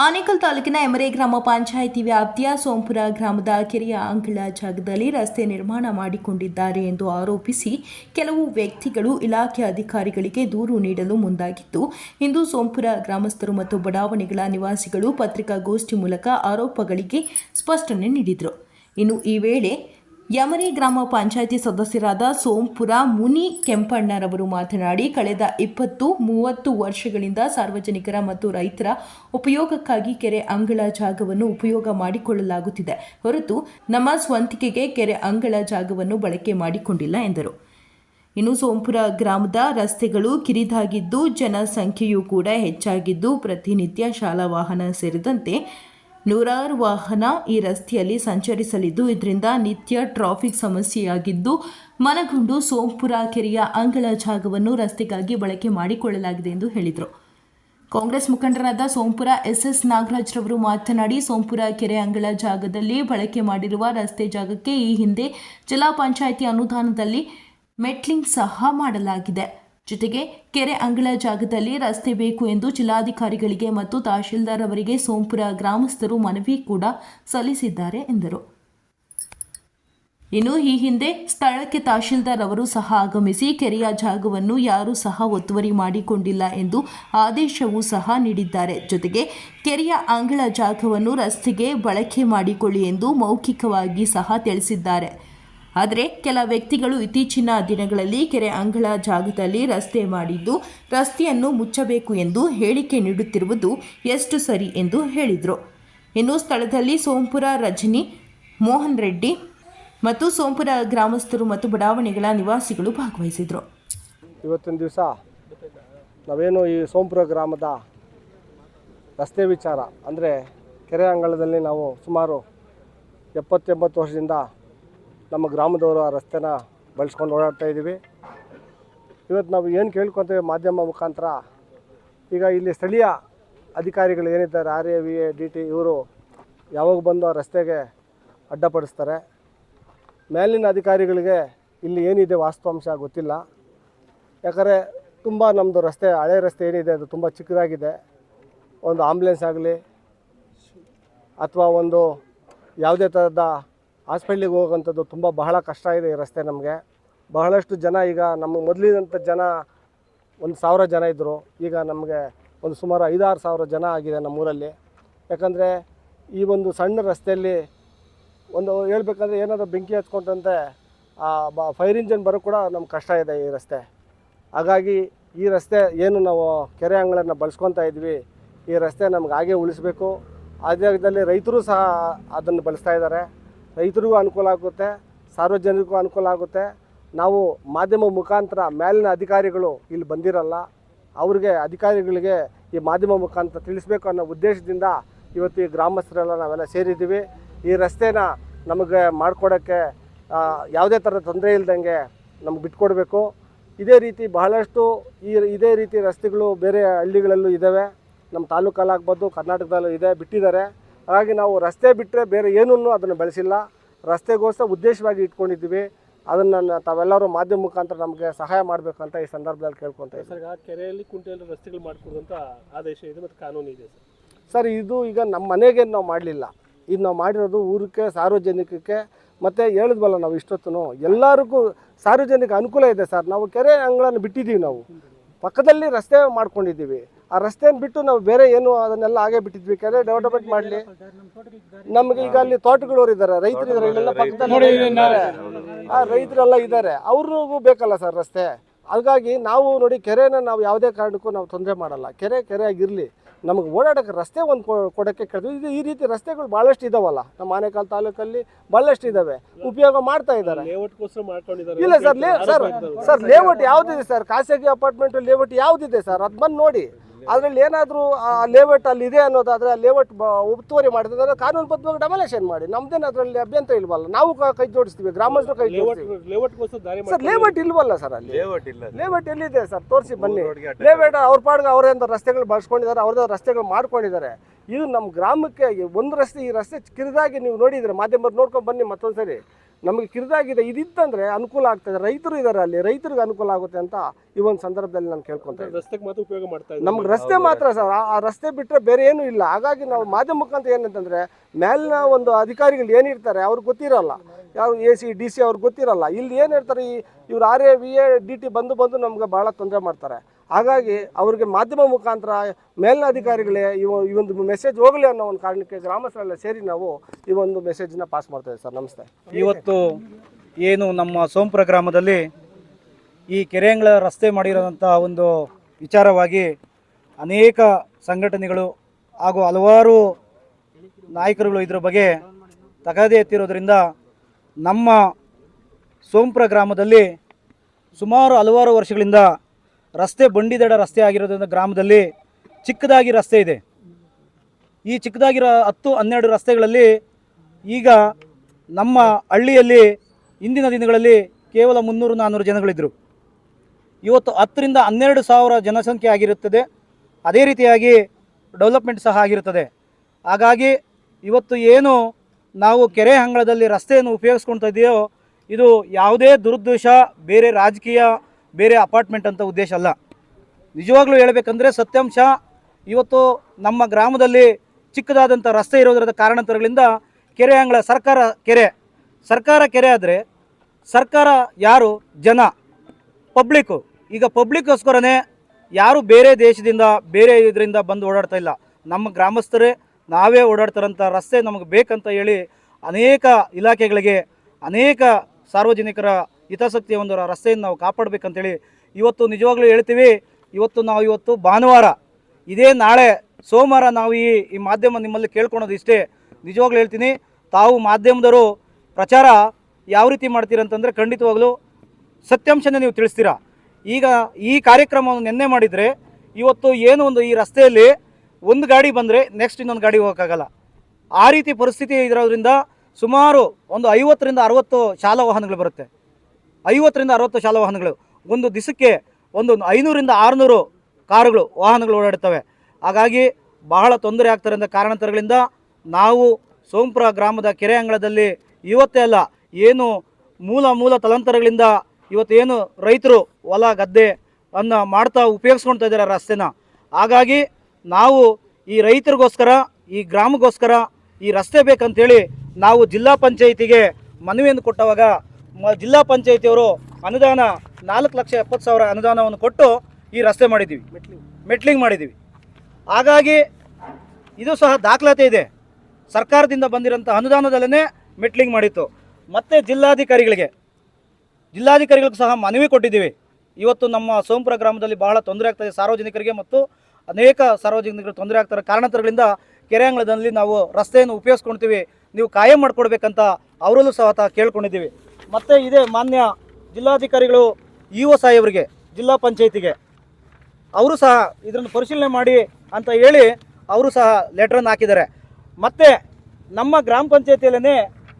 ಆನೇಕಲ್ ತಾಲೂಕಿನ ಎಮರೆ ಗ್ರಾಮ ಪಂಚಾಯಿತಿ ವ್ಯಾಪ್ತಿಯ ಸೋಂಪುರ ಗ್ರಾಮದ ಕೆರೆಯ ಅಂಗಳ ಜಾಗದಲ್ಲಿ ರಸ್ತೆ ನಿರ್ಮಾಣ ಮಾಡಿಕೊಂಡಿದ್ದಾರೆ ಎಂದು ಆರೋಪಿಸಿ ಕೆಲವು ವ್ಯಕ್ತಿಗಳು ಇಲಾಖೆ ಅಧಿಕಾರಿಗಳಿಗೆ ದೂರು ನೀಡಲು ಮುಂದಾಗಿದ್ದು ಇಂದು ಸೋಂಪುರ ಗ್ರಾಮಸ್ಥರು ಮತ್ತು ಬಡಾವಣೆಗಳ ನಿವಾಸಿಗಳು ಪತ್ರಿಕಾಗೋಷ್ಠಿ ಮೂಲಕ ಆರೋಪಗಳಿಗೆ ಸ್ಪಷ್ಟನೆ ನೀಡಿದರು. ಇನ್ನು ಈ ವೇಳೆ ಯಮರಿ ಗ್ರಾಮ ಪಂಚಾಯಿತಿ ಸದಸ್ಯರಾದ ಸೋಂಪುರ ಮುನಿ ಕೆಂಪಣ್ಣರವರು ಮಾತನಾಡಿ, ಕಳೆದ ಇಪ್ಪತ್ತು ಮೂವತ್ತು ವರ್ಷಗಳಿಂದ ಸಾರ್ವಜನಿಕರ ಮತ್ತು ರೈತರ ಉಪಯೋಗಕ್ಕಾಗಿ ಕೆರೆ ಅಂಗಳ ಜಾಗವನ್ನು ಉಪಯೋಗ ಮಾಡಿಕೊಳ್ಳಲಾಗುತ್ತಿದೆ. ಹೊರತು ನಮ್ಮ ಸ್ವಂತಿಕೆಗೆ ಕೆರೆ ಅಂಗಳ ಜಾಗವನ್ನು ಬಳಕೆ ಮಾಡಿಕೊಂಡಿಲ್ಲ ಎಂದರು. ಇನ್ನು ಸೋಂಪುರ ಗ್ರಾಮದ ರಸ್ತೆಗಳು ಕಿರಿದಾಗಿದ್ದು, ಜನಸಂಖ್ಯೆಯೂ ಕೂಡ ಹೆಚ್ಚಾಗಿದ್ದು, ಪ್ರತಿನಿತ್ಯ ಶಾಲಾ ವಾಹನ ಸೇರಿದಂತೆ ನೂರಾರು ವಾಹನ ಈ ರಸ್ತೆಯಲ್ಲಿ ಸಂಚರಿಸಲಿದ್ದು, ಇದರಿಂದ ನಿತ್ಯ ಟ್ರಾಫಿಕ್ ಸಮಸ್ಯೆಯಾಗಿದ್ದು, ಮನಗೊಂಡು ಸೋಂಪುರ ಕೆರೆಯ ಅಂಗಳ ಜಾಗವನ್ನು ರಸ್ತೆಗಾಗಿ ಬಳಕೆ ಮಾಡಿಕೊಳ್ಳಲಾಗಿದೆ ಎಂದು ಹೇಳಿದರು. ಕಾಂಗ್ರೆಸ್ ಮುಖಂಡರಾದ ಸೋಂಪುರ ಎಸ್ಎಸ್ ನಾಗರಾಜ್ರವರು ಮಾತನಾಡಿ, ಸೋಂಪುರ ಕೆರೆ ಅಂಗಳ ಜಾಗದಲ್ಲಿ ಬಳಕೆ ಮಾಡಿರುವ ರಸ್ತೆ ಜಾಗಕ್ಕೆ ಈ ಹಿಂದೆ ಜಿಲ್ಲಾ ಪಂಚಾಯಿತಿ ಅನುದಾನದಲ್ಲಿ ಮೆಟ್ಲಿಂಗ್ ಸಹ ಮಾಡಲಾಗಿದೆ. ಜೊತೆಗೆ ಕೆರೆ ಅಂಗಳ ಜಾಗದಲ್ಲಿ ರಸ್ತೆ ಬೇಕು ಎಂದು ಜಿಲ್ಲಾಧಿಕಾರಿಗಳಿಗೆ ಮತ್ತು ತಹಶೀಲ್ದಾರ್ ಅವರಿಗೆ ಸೋಂಪುರ ಗ್ರಾಮಸ್ಥರು ಮನವಿ ಕೂಡ ಸಲ್ಲಿಸಿದ್ದಾರೆ ಎಂದರು. ಇನ್ನು ಈ ಹಿಂದೆ ಸ್ಥಳಕ್ಕೆ ತಹಶೀಲ್ದಾರ್ ಅವರು ಸಹ ಆಗಮಿಸಿ ಕೆರೆಯ ಜಾಗವನ್ನು ಯಾರೂ ಸಹ ಒತ್ತುವರಿ ಮಾಡಿಕೊಂಡಿಲ್ಲ ಎಂದು ಆದೇಶವೂ ಸಹ ನೀಡಿದ್ದಾರೆ. ಜೊತೆಗೆ ಕೆರೆಯ ಅಂಗಳ ಜಾಗವನ್ನು ರಸ್ತೆಗೆ ಬಳಕೆ ಮಾಡಿಕೊಳ್ಳಿ ಎಂದು ಮೌಖಿಕವಾಗಿ ಸಹ ತಿಳಿಸಿದ್ದಾರೆ. ಆದರೆ ಕೆಲ ವ್ಯಕ್ತಿಗಳು ಇತ್ತೀಚಿನ ದಿನಗಳಲ್ಲಿ ಕೆರೆ ಅಂಗಳ ಜಾಗದಲ್ಲಿ ರಸ್ತೆ ಮಾಡಿದ್ದು ರಸ್ತೆಯನ್ನು ಮುಚ್ಚಬೇಕು ಎಂದು ಹೇಳಿಕೆ ನೀಡುತ್ತಿರುವುದು ಎಷ್ಟು ಸರಿ ಎಂದು ಹೇಳಿದರು. ಇನ್ನು ಸ್ಥಳದಲ್ಲಿ ಸೋಂಪುರ ರಜನಿ, ಮೋಹನ್ ರೆಡ್ಡಿ ಮತ್ತು ಸೋಂಪುರ ಗ್ರಾಮಸ್ಥರು ಮತ್ತು ಬಡಾವಣೆಗಳ ನಿವಾಸಿಗಳು ಭಾಗವಹಿಸಿದರು. ಇವತ್ತಿನ ದಿವಸ ನಾವೇನು ಈ ಸೋಂಪುರ ಗ್ರಾಮದ ರಸ್ತೆ ವಿಚಾರ ಅಂದರೆ ಕೆರೆ ಅಂಗಳದಲ್ಲಿ ನಾವು ಸುಮಾರು ಎಪ್ಪತ್ತೆಂಬತ್ತು ವರ್ಷದಿಂದ ನಮ್ಮ ಗ್ರಾಮದವರು ಆ ರಸ್ತೆನ ಬಳಸ್ಕೊಂಡು ಓಡಾಡ್ತಾ ಇದ್ದೀವಿ. ಇವತ್ತು ನಾವು ಏನು ಕೇಳ್ಕೊತೇವೆ ಮಾಧ್ಯಮ ಮುಖಾಂತರ, ಈಗ ಇಲ್ಲಿ ಸ್ಥಳೀಯ ಅಧಿಕಾರಿಗಳು ಏನಿದ್ದಾರೆ R A V A D T ಇವರು ಯಾವಾಗ ಬಂದು ಆ ರಸ್ತೆಗೆ ಅಡ್ಡಪಡಿಸ್ತಾರೆ. ಮೇಲಿನ ಅಧಿಕಾರಿಗಳಿಗೆ ಇಲ್ಲಿ ಏನಿದೆ ವಾಸ್ತವಾಂಶ ಗೊತ್ತಿಲ್ಲ. ಯಾಕಂದರೆ ತುಂಬ ನಮ್ಮದು ರಸ್ತೆ, ಹಳೆ ರಸ್ತೆ ಏನಿದೆ, ಅದು ತುಂಬ ಚಿಕ್ಕದಾಗಿದೆ. ಒಂದು ಆಂಬ್ಯುಲೆನ್ಸ್ ಆಗಲಿ, ಅಥವಾ ಒಂದು ಯಾವುದೇ ಥರದ ಹಾಸ್ಪಿಟ್ಲಿಗೆ ಹೋಗೋವಂಥದ್ದು ತುಂಬ ಬಹಳ ಕಷ್ಟ ಇದೆ ಈ ರಸ್ತೆ ನಮಗೆ. ಬಹಳಷ್ಟು ಜನ ಈಗ ನಮ್ಮ ಮೊದಲಿದಂಥ ಜನ ಒಂದು ಸಾವಿರ ಜನ ಇದ್ದರು. ಈಗ ನಮಗೆ ಒಂದು ಸುಮಾರು ಐದಾರು ಸಾವಿರ ಜನ ಆಗಿದೆ ನಮ್ಮೂರಲ್ಲಿ. ಯಾಕಂದರೆ ಈ ಒಂದು ಸಣ್ಣ ರಸ್ತೆಯಲ್ಲಿ ಒಂದು ಹೇಳ್ಬೇಕಂದ್ರೆ ಏನಾದರೂ ಬೆಂಕಿ ಹಚ್ಕೊಂಡಂತೆ, ಆ ಬ ಫೈರ್ ಇಂಜನ್ ಬರೋ ಕೂಡ ನಮ್ಗೆ ಕಷ್ಟ ಇದೆ ಈ ರಸ್ತೆ. ಹಾಗಾಗಿ ಈ ರಸ್ತೆ ಏನು ನಾವು ಕೆರೆ ಅಂಗಳನ್ನು ಬಳಸ್ಕೊತಾ ಇದ್ವಿ, ಈ ರಸ್ತೆ ನಮ್ಗೆ ಹಾಗೆ ಉಳಿಸ್ಬೇಕು. ಜಾಗದಲ್ಲಿ ರೈತರು ಸಹ ಅದನ್ನು ಬಳಸ್ತಾ ಇದ್ದಾರೆ. ರೈತರಿಗೂ ಅನುಕೂಲ ಆಗುತ್ತೆ, ಸಾರ್ವಜನಿಕರಿಗೂ ಅನುಕೂಲ ಆಗುತ್ತೆ. ನಾವು ಮಾಧ್ಯಮ ಮುಖಾಂತರ ಮೇಲಿನ ಅಧಿಕಾರಿಗಳು ಇಲ್ಲಿ ಬಂದಿರಲ್ಲ, ಅವ್ರಿಗೆ ಅಧಿಕಾರಿಗಳಿಗೆ ಈ ಮಾಧ್ಯಮ ಮುಖಾಂತರ ತಿಳಿಸ್ಬೇಕು ಅನ್ನೋ ಉದ್ದೇಶದಿಂದ ಇವತ್ತು ಈ ಗ್ರಾಮಸ್ಥರೆಲ್ಲ ನಾವೆಲ್ಲ ಸೇರಿದ್ದೀವಿ. ಈ ರಸ್ತೆನ ನಮಗೆ ಮಾಡಿಕೊಡೋಕ್ಕೆ ಯಾವುದೇ ಥರದ ತೊಂದರೆ ಇಲ್ದಂಗೆ ನಮ್ಗೆ ಬಿಟ್ಕೊಡ್ಬೇಕು. ಇದೇ ರೀತಿ ಬಹಳಷ್ಟು ಈ ಇದೇ ರೀತಿ ರಸ್ತೆಗಳು ಬೇರೆ ಹಳ್ಳಿಗಳಲ್ಲೂ ಇದ್ದಾವೆ. ನಮ್ಮ ತಾಲೂಕಲ್ಲಾಗ್ಬೋದು, ಕರ್ನಾಟಕದಲ್ಲೂ ಇದೆ, ಬಿಟ್ಟಿದ್ದಾರೆ. ಹಾಗಾಗಿ ನಾವು ರಸ್ತೆ ಬಿಟ್ಟರೆ ಬೇರೆ ಏನೂ ಅದನ್ನು ಬೆಳೆಸಿಲ್ಲ. ರಸ್ತೆಗೋಸ್ಕರ ಉದ್ದೇಶವಾಗಿ ಇಟ್ಕೊಂಡಿದ್ದೀವಿ. ಅದನ್ನು ತಾವೆಲ್ಲರೂ ಮಾಧ್ಯಮ ಮುಖಾಂತರ ನಮಗೆ ಸಹಾಯ ಮಾಡಬೇಕಂತ ಈ ಸಂದರ್ಭದಲ್ಲಿ ಕೇಳ್ಕೊತಾ ಇದ್ದೀವಿ ಸರ್ ಆ ಕೆರೆಯಲ್ಲಿ ಕುಂಟೆಯಲ್ಲಿ ರಸ್ತೆಗಳು ಮಾಡಿಕೊಡುವಂಥ ಆದೇಶ ಇದೆ ಮತ್ತು ಕಾನೂನು ಇದೆ ಸರ್? ಸರ್ ಇದು ಈಗ ನಮ್ಮ ಮನೆಗೆ ನಾವು ಮಾಡಲಿಲ್ಲ. ಇದು ನಾವು ಮಾಡಿರೋದು ಊರಿಗೆ ಸಾರ್ವಜನಿಕಕ್ಕೆ ಮತ್ತು ಹೇಳಿದ್ವಲ್ಲ ನಾವು ಇಷ್ಟೊತ್ತು ಎಲ್ಲರಿಗೂ ಸಾರ್ವಜನಿಕ ಅನುಕೂಲ ಇದೆ ಸರ್. ನಾವು ಕೆರೆ ಅಂಗಳನ್ನು ಬಿಟ್ಟಿದ್ದೀವಿ ನಾವು. ಪಕ್ಕದಲ್ಲಿ ರಸ್ತೆ ಮಾಡ್ಕೊಂಡಿದ್ದೀವಿ. ಆ ರಸ್ತೆಯನ್ನು ಬಿಟ್ಟು ನಾವು ಬೇರೆ ಏನು ಅದನ್ನೆಲ್ಲ ಹಾಗೆ ಬಿಟ್ಟಿದ್ವಿ. ಕೆರೆ ಡೆವಲಪ್ಮೆಂಟ್ ಮಾಡಲಿ. ನಮ್ಗೆ ಈಗ ಅಲ್ಲಿ ತೋಟಗಳವ್ರು ಇದ್ದಾರೆ ರೈತರು ಇದ್ದಾರೆ ಇಲ್ಲೆಲ್ಲ ಪಕ್ಕದಲ್ಲಿ ಆ ರೈತರೆಲ್ಲ ಇದ್ದಾರೆ ಅವ್ರಿಗೂ ಬೇಕಲ್ಲ ಸರ್ ರಸ್ತೆ. ಹಾಗಾಗಿ ನಾವು ನೋಡಿ ಕೆರೆನ ನಾವು ಯಾವುದೇ ಕಾರಣಕ್ಕೂ ನಾವು ತೊಂದರೆ ಮಾಡಲ್ಲ. ಕೆರೆ ಕೆರೆ ಆಗಿರಲಿ ನಮಗೆ ಓಡಾಡೋಕ್ಕೆ ರಸ್ತೆ ಒಂದು ಕೊಡೋಕ್ಕೆ ಕೇಳಿದ್ವಿ ಇದು ಈ ರೀತಿ ರಸ್ತೆಗಳು ಭಾಳಷ್ಟು ಇದಾವಲ್ಲ. ನಮ್ಮ ಆನೇಕಲ್ ತಾಲೂಕಲ್ಲಿ ಭಾಳಷ್ಟು ಇದ್ದಾವೆ ಉಪಯೋಗ ಮಾಡ್ತಾ ಇದ್ದಾರೆ ಇಲ್ಲ ಸರ್ ಲೇ ಸರ್ ಸರ್ ಲೇಔಟ್ ಯಾವುದಿದೆ ಸರ್? ಖಾಸಗಿ ಅಪಾರ್ಟ್ಮೆಂಟ್ ಲೇಔಟ್ ಯಾವುದಿದೆ ಸರ್? ಅದು ಬಂದು ನೋಡಿ. ಅದರಲ್ಲಿ ಏನಾದರೂ ಆ ಲೇಔಟ್ ಅಲ್ಲಿ ಇದೆ ಅನ್ನೋದಾದ್ರೆ ಆ ಲೇಔಟ್ ಒತ್ತುವರಿ ಮಾಡಿದ್ರೆ ಕಾನೂನು ಬದ್ಧವಾಗಿ ಡಮಲೇಷನ್ ಮಾಡಿ. ನಮ್ದೇನು ಅದರಲ್ಲಿ ಅಭ್ಯಂತರ ಇಲ್ವಲ್ಲ? ನಾವು ಕೈ ಜೋಡಿಸ್ತೀವಿ ಗ್ರಾಮಸ್ಥರು ಕೈ ಜೋಡಿಸ್ತೀವಿ. ಸರ್ ಲೇಔಟ್ ಇಲ್ವಲ್ಲ ಸರ್ ಅಲ್ಲಿ? ಲೇಔಟ್ ಇಲ್ಲ ಲೇಔಟ್ ಎಲ್ಲಿದೆ ಸರ್? ತೋರಿಸಿ ಬನ್ನಿ. ಲೇಔಟ್ ಅವ್ರ ಪಾಡ್ಗೆ ಅವರೇ ರಸ್ತೆಗಳು ಬಳಸ್ಕೊಂಡಿದ್ದಾರೆ ಅವ್ರದ್ದು ರಸ್ತೆಗಳು ಮಾಡ್ಕೊಂಡಿದ್ದಾರೆ. ಇದು ನಮ್ಮ ಗ್ರಾಮಕ್ಕೆ ಒಂದು ರಸ್ತೆ ಈ ರಸ್ತೆ ಕಿರಿದಾಗಿ ನೀವು ನೋಡಿದರೆ ಮಾಧ್ಯಮದ ನೋಡ್ಕೊಂಡು ಬನ್ನಿ ಮತ್ತೊಂದು ಸರಿ ನಮಗೆ ಕಿರಿದಾಗಿದೆ ಇದಿತ್ತಂದರೆ ಅನುಕೂಲ ಆಗ್ತದೆ ರೈತರು ಇದ್ದಾರೆ ಅಲ್ಲಿ ರೈತರಿಗೆ ಅನುಕೂಲ ಆಗುತ್ತೆ ಅಂತ ಈ ಒಂದು ಸಂದರ್ಭದಲ್ಲಿ ನಾನು ಕೇಳ್ಕೊತೇನೆ ರಸ್ತೆಗೆ ಮಾತ್ರ ಉಪಯೋಗ ಮಾಡ್ತಾ ನಮ್ಗೆ ರಸ್ತೆ ಮಾತ್ರ ಸರ್ ಆ- ಆ ರಸ್ತೆ ಬಿಟ್ಟರೆ ಬೇರೆ ಏನೂ ಇಲ್ಲ. ಹಾಗಾಗಿ ನಾವು ಮಾಧ್ಯಮ ಮುಖಾಂತರ ಏನಂತಂದರೆ ಮೇಲಿನ ಒಂದು ಅಧಿಕಾರಿಗಳು ಏನಿರ್ತಾರೆ ಅವ್ರಿಗೆ ಗೊತ್ತಿರಲ್ಲ. ಯಾವ ಎ ಸಿ ಡಿ ಸಿ ಅವ್ರಿಗೆ ಗೊತ್ತಿರಲ್ಲ. ಇಲ್ಲಿ ಏನು ಹೇಳ್ತಾರೆ ಈ ಇವ್ರು R A V A D T ಬಂದು ಬಂದು ನಮ್ಗೆ ಭಾಳ ತೊಂದರೆ ಮಾಡ್ತಾರೆ. ಹಾಗಾಗಿ ಅವರಿಗೆ ಮಾಧ್ಯಮ ಮುಖಾಂತರ ಮೇಲಿನ ಅಧಿಕಾರಿಗಳೇ ಈ ಒಂದು ಮೆಸೇಜ್ ಹೋಗಲಿ ಅನ್ನೋ ಒಂದು ಕಾರಣಕ್ಕೆ ಗ್ರಾಮಸ್ಥರೆಲ್ಲ ಸೇರಿ ನಾವು ಈ ಒಂದು ಮೆಸೇಜನ್ನ ಪಾಸ್ ಮಾಡ್ತೇವೆ ಸರ್. ನಮಸ್ತೆ. ಇವತ್ತು ಏನು ನಮ್ಮ ಸೋಂಪುರ ಗ್ರಾಮದಲ್ಲಿ ಈ ಕೆರೆಯಂಗಳ ರಸ್ತೆ ಮಾಡಿರೋಂಥ ಒಂದು ವಿಚಾರವಾಗಿ ಅನೇಕ ಸಂಘಟನೆಗಳು ಹಾಗೂ ಹಲವಾರು ನಾಯಕರುಗಳು ಇದರ ಬಗ್ಗೆ ತಗದೆ ಎತ್ತಿರೋದ್ರಿಂದ ನಮ್ಮ ಸೋಂಪುರ ಗ್ರಾಮದಲ್ಲಿ ಸುಮಾರು ಹಲವಾರು ವರ್ಷಗಳಿಂದ ರಸ್ತೆ ಬಂಡಿದಡ ರಸ್ತೆ ಆಗಿರೋದ್ರಿಂದ ಗ್ರಾಮದಲ್ಲಿ ಚಿಕ್ಕದಾಗಿ ರಸ್ತೆ ಇದೆ. ಈ ಚಿಕ್ಕದಾಗಿರೋ ಹತ್ತು ಹನ್ನೆರಡು ರಸ್ತೆಗಳಲ್ಲಿ ಈಗ ನಮ್ಮ ಹಳ್ಳಿಯಲ್ಲಿ ಇಂದಿನ ದಿನಗಳಲ್ಲಿ ಕೇವಲ ಮುನ್ನೂರು ನಾನ್ನೂರು ಜನಗಳಿದ್ದರು ಇವತ್ತು ಹತ್ತರಿಂದ ಹನ್ನೆರಡು ಸಾವಿರ ಜನಸಂಖ್ಯೆ ಆಗಿರುತ್ತದೆ. ಅದೇ ರೀತಿಯಾಗಿ ಡೆವಲಪ್ಮೆಂಟ್ ಸಹ ಆಗಿರುತ್ತದೆ. ಹಾಗಾಗಿ ಇವತ್ತು ಏನು ನಾವು ಕೆರೆ ಅಂಗಳದಲ್ಲಿ ರಸ್ತೆಯನ್ನು ಉಪಯೋಗಿಸ್ಕೊಳ್ತಾ ಇದೆಯೋ, ಇದು ಯಾವುದೇ ದುರುದ್ದೇಶ, ಬೇರೆ ರಾಜಕೀಯ ಬೇರೆ ಅಪಾರ್ಟ್ಮೆಂಟ್ ಅಂತ ಉದ್ದೇಶ ಅಲ್ಲ. ನಿಜವಾಗ್ಲೂ ಹೇಳಬೇಕಂದ್ರೆ ಸತ್ಯಾಂಶ ಇವತ್ತು ನಮ್ಮ ಗ್ರಾಮದಲ್ಲಿ ಚಿಕ್ಕದಾದಂಥ ರಸ್ತೆ ಇರೋದರ ಕಾರಣಾಂತರಗಳಿಂದ ಕೆರೆ ಅಂಗಳ ಸರ್ಕಾರ ಕೆರೆ ಸರ್ಕಾರ ಕೆರೆ ಆದರೆ ಸರ್ಕಾರ ಯಾರು? ಜನ ಪಬ್ಲಿಕ್ಕು ಈಗ ಪಬ್ಲಿಕ್ಕೋಸ್ಕರನೇ ಯಾರು ಬೇರೆ ದೇಶದಿಂದ, ಬೇರೆ ಇದರಿಂದ ಬಂದು ಓಡಾಡ್ತಾ ಇಲ್ಲ. ನಮ್ಮ ಗ್ರಾಮಸ್ಥರೇ ನಾವೇ ಓಡಾಡ್ತಾರಂಥ ರಸ್ತೆ ನಮಗೆ ಬೇಕಂತ ಹೇಳಿ ಅನೇಕ ಇಲಾಖೆಗಳಿಗೆ ಅನೇಕ ಸಾರ್ವಜನಿಕರ ಹಿತಾಸಕ್ತಿಯ ಒಂದು ರಸ್ತೆಯನ್ನು ನಾವು ಕಾಪಾಡಬೇಕಂತೇಳಿ ಇವತ್ತು ನಿಜವಾಗ್ಲೂ ಹೇಳ್ತೀವಿ. ಇವತ್ತು ನಾವು ಇವತ್ತು ಭಾನುವಾರ, ಇದೇ ನಾಳೆ, ಸೋಮವಾರ ನಾವು ಈ ಈ ಮಾಧ್ಯಮ ನಿಮ್ಮಲ್ಲಿ ಕೇಳ್ಕೊಳೋದು ಇಷ್ಟೇ. ನಿಜವಾಗ್ಲೂ ಹೇಳ್ತೀನಿ, ತಾವು ಮಾಧ್ಯಮದವರು ಪ್ರಚಾರ ಯಾವ ರೀತಿ ಮಾಡ್ತೀರಂತಂದರೆ ಖಂಡಿತವಾಗ್ಲೂ ಸತ್ಯಾಂಶನೇ ನೀವು ತಿಳಿಸ್ತೀರಾ. ಈಗ ಈ ಕಾರ್ಯಕ್ರಮವನ್ನು ನಿನ್ನೆ ಮಾಡಿದರೆ ಇವತ್ತು ಏನು ಒಂದು ಈ ರಸ್ತೆಯಲ್ಲಿ ಒಂದು ಗಾಡಿ ಬಂದರೆ ನೆಕ್ಸ್ಟ್ ಇನ್ನೊಂದು ಗಾಡಿ ಹೋಗೋಕ್ಕಾಗಲ್ಲ. ಆ ರೀತಿ ಪರಿಸ್ಥಿತಿ ಇರೋದ್ರಿಂದ ಸುಮಾರು ಒಂದು ಐವತ್ತರಿಂದ ಅರವತ್ತು ಶಾಲಾ ವಾಹನಗಳು ಬರುತ್ತೆ. ಐವತ್ತರಿಂದ ಅರವತ್ತು ಶಾಲಾ ವಾಹನಗಳು. ಒಂದು ದಿವಸಕ್ಕೆ ಒಂದು ಐನೂರಿಂದ ಆರುನೂರು ಕಾರುಗಳು, ವಾಹನಗಳು ಓಡಾಡ್ತವೆ ಹಾಗಾಗಿ ಬಹಳ ತೊಂದರೆ ಆಗ್ತಾರೆ ಅಂತ ಕಾರಣಾಂತರಗಳಿಂದ ನಾವು ಸೋಂಪುರ ಗ್ರಾಮದ ಕೆರೆ ಅಂಗಳದಲ್ಲಿ ಇವತ್ತೇ ಅಲ್ಲ, ಏನು ಮೂಲ ಮೂಲ ತಲಾಂತರಗಳಿಂದ ಇವತ್ತೇನು ರೈತರು ಹೊಲ, ಗದ್ದೆ ಅನ್ನು ಮಾಡ್ತಾ ಉಪಯೋಗಿಸ್ಕೊಳ್ತಾ ಇದ್ದಾರೆ ರಸ್ತೆನ. ಹಾಗಾಗಿ ನಾವು ಈ ರೈತರಿಗೋಸ್ಕರ, ಈ ಗ್ರಾಮಕ್ಕೋಸ್ಕರ ಈ ರಸ್ತೆ ಬೇಕಂತೇಳಿ ನಾವು ಜಿಲ್ಲಾ ಪಂಚಾಯಿತಿಗೆ ಮನವಿಯನ್ನು ಕೊಟ್ಟವಾಗ ಜಿಲ್ಲಾ ಪಂಚಾಯತಿಯವರು ಅನುದಾನ ನಾಲ್ಕು ಲಕ್ಷ ಎಪ್ಪತ್ತು ಸಾವಿರ ಅನುದಾನವನ್ನು ಕೊಟ್ಟು ಈ ರಸ್ತೆ ಮಾಡಿದ್ದೀವಿ. ಮೆಟ್ಲಿಂಗ್ ಮಾಡಿದ್ದೀವಿ. ಹಾಗಾಗಿ ಇದು ಸಹ ದಾಖಲಾತಿ ಇದೆ. ಸರ್ಕಾರದಿಂದ ಬಂದಿರೋಂಥ ಅನುದಾನದಲ್ಲೇ ಮೆಟ್ಲಿಂಗ್ ಮಾಡಿತ್ತು. ಮತ್ತು ಜಿಲ್ಲಾಧಿಕಾರಿಗಳಿಗೆ, ಜಿಲ್ಲಾಧಿಕಾರಿಗಳಿಗೂ ಸಹ ಮನವಿ ಕೊಟ್ಟಿದ್ದೀವಿ. ಇವತ್ತು ನಮ್ಮ ಸೋಂಪುರ ಗ್ರಾಮದಲ್ಲಿ ಬಹಳ ತೊಂದರೆ ಆಗ್ತದೆ ಸಾರ್ವಜನಿಕರಿಗೆ ಮತ್ತು ಅನೇಕ ಸಾರ್ವಜನಿಕರಿಗೆ ತೊಂದರೆ ಆಗ್ತಾರೆ. ಕಾರಣಾಂತರಗಳಿಂದ ಕೆರೆ ಅಂಗಳದಲ್ಲಿ ನಾವು ರಸ್ತೆಯನ್ನು ಉಪಯೋಗಿಸ್ಕೊಳ್ತೀವಿ ನೀವು ಕಾಯಂ ಮಾಡಿಕೊಡ್ಬೇಕಂತ ಅವರಲ್ಲೂ ಸಹ ಕೇಳ್ಕೊಂಡಿದ್ದೀವಿ. ಮತ್ತು ಇದೇ ಮಾನ್ಯ ಜಿಲ್ಲಾಧಿಕಾರಿಗಳು ಇ ಒ ಸಾಹೇಬರಿಗೆ ಜಿಲ್ಲಾ ಪಂಚಾಯತಿಗೆ. ಅವರು ಸಹ ಇದನ್ನು ಪರಿಶೀಲನೆ ಮಾಡಿ ಅಂತ ಹೇಳಿ ಅವರು ಸಹ ಲೆಟ್ರನ್ನು ಹಾಕಿದ್ದಾರೆ. ಮತ್ತು ನಮ್ಮ ಗ್ರಾಮ ಪಂಚಾಯತಿಯಲ್ಲೇ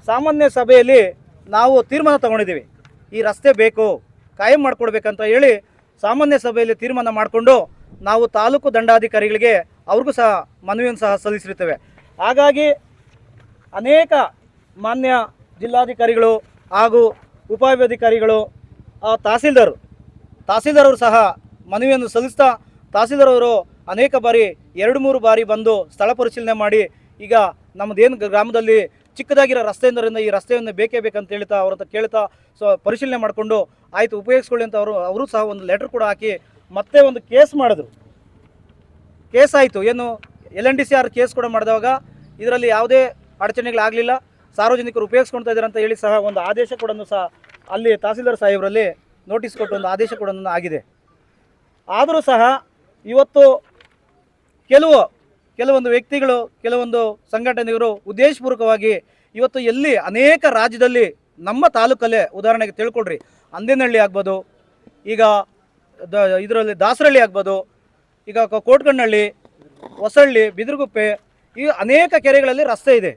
ಸಾಮಾನ್ಯ ಸಭೆಯಲ್ಲಿ ನಾವು ತೀರ್ಮಾನ ತಗೊಂಡಿದ್ದೀವಿ. ಈ ರಸ್ತೆ ಬೇಕು, ಕಾಯಂ ಮಾಡಿಕೊಡ್ಬೇಕಂತ ಹೇಳಿ ಸಾಮಾನ್ಯ ಸಭೆಯಲ್ಲಿ ತೀರ್ಮಾನ ಮಾಡಿಕೊಂಡು ನಾವು ತಾಲೂಕು ದಂಡಾಧಿಕಾರಿಗಳಿಗೆ ಅವ್ರಿಗೂ ಸಹ ಮನವಿಯನ್ನು ಸಹ ಸಲ್ಲಿಸಿರ್ತೇವೆ ಹಾಗಾಗಿ ಅನೇಕ ಮಾನ್ಯ ಜಿಲ್ಲಾಧಿಕಾರಿಗಳು ಹಾಗೂ ಉಪಾಧಿಕಾರಿಗಳು, ಆ ತಹಸೀಲ್ದಾರ್ ತಹಸೀಲ್ದಾರ್ ಅವರು ಸಹ ಮನವಿಯನ್ನು ಸಲ್ಲಿಸ್ತಾ ತಹಸೀಲ್ದಾರ್ ಅವರು ಅನೇಕ ಬಾರಿ, ಎರಡು ಮೂರು ಬಾರಿ ಬಂದು ಸ್ಥಳ ಪರಿಶೀಲನೆ ಮಾಡಿ ಈಗ ನಮ್ಮದೇನು ಗ್ರಾಮದಲ್ಲಿ ಚಿಕ್ಕದಾಗಿರೋ ರಸ್ತೆಯಿಂದರಿಂದ ಈ ರಸ್ತೆಯನ್ನು ಬೇಕೇ ಬೇಕಂತ ಹೇಳ್ತಾ, ಅವ್ರ ಹತ್ರ ಕೇಳ್ತಾ ಸೊ ಪರಿಶೀಲನೆ ಮಾಡಿಕೊಂಡು ಆಯಿತು ಉಪಯೋಗಿಸ್ಕೊಳ್ಳಿ ಅಂತ ಅವರು ಅವರು ಸಹ ಒಂದು ಲೆಟರ್ ಕೂಡ ಹಾಕಿ ಮತ್ತೆ ಒಂದು ಕೇಸ್ ಮಾಡಿದ್ರು. ಕೇಸ್ ಆಯಿತು. ಏನು ಎಲ್ ಕೇಸ್ ಕೂಡ ಮಾಡಿದಾಗ ಇದರಲ್ಲಿ ಯಾವುದೇ ಅಡಚಣೆಗಳಾಗಲಿಲ್ಲ. ಸಾರ್ವಜನಿಕರು ಉಪಯೋಗಿಸ್ಕೊಳ್ತಾ ಇದ್ದಾರೆ ಅಂತ ಹೇಳಿ ಸಹ ಒಂದು ಆದೇಶ ಕೂಡ ಸಹ ಅಲ್ಲಿ ತಹಸೀಲ್ದಾರ್ ಸಾಹೇಬರಲ್ಲಿ ನೋಟಿಸ್ ಕೊಟ್ಟು ಒಂದು ಆದೇಶ ಕೂಡ ಆಗಿದೆ. ಆದರೂ ಸಹ ಇವತ್ತು ಕೆಲವು, ಕೆಲವೊಂದು ವ್ಯಕ್ತಿಗಳು, ಕೆಲವೊಂದು ಸಂಘಟನೆಗಳು ಉದ್ದೇಶಪೂರ್ವಕವಾಗಿ ಇವತ್ತು ಎಲ್ಲಿ ಅನೇಕ ರಾಜ್ಯದಲ್ಲಿ ನಮ್ಮ ತಾಲೂಕಲ್ಲೇ, ಉದಾಹರಣೆಗೆ ತಿಳ್ಕೊಳ್ರಿ, ಅಂದೇನಹಳ್ಳಿ ಆಗ್ಬೋದು, ಈಗ ದ, ಇದರಲ್ಲಿ ದಾಸರಳ್ಳಿ ಆಗ್ಬೋದು, ಈಗ ಕೋಟ್ಕಣ್ಣಹಳ್ಳಿ ಹೊಸಳ್ಳಿ ಬಿದಿರುಗುಪ್ಪೆ, ಈ ಅನೇಕ ಕೆರೆಗಳಲ್ಲಿ ರಸ್ತೆ ಇದೆ.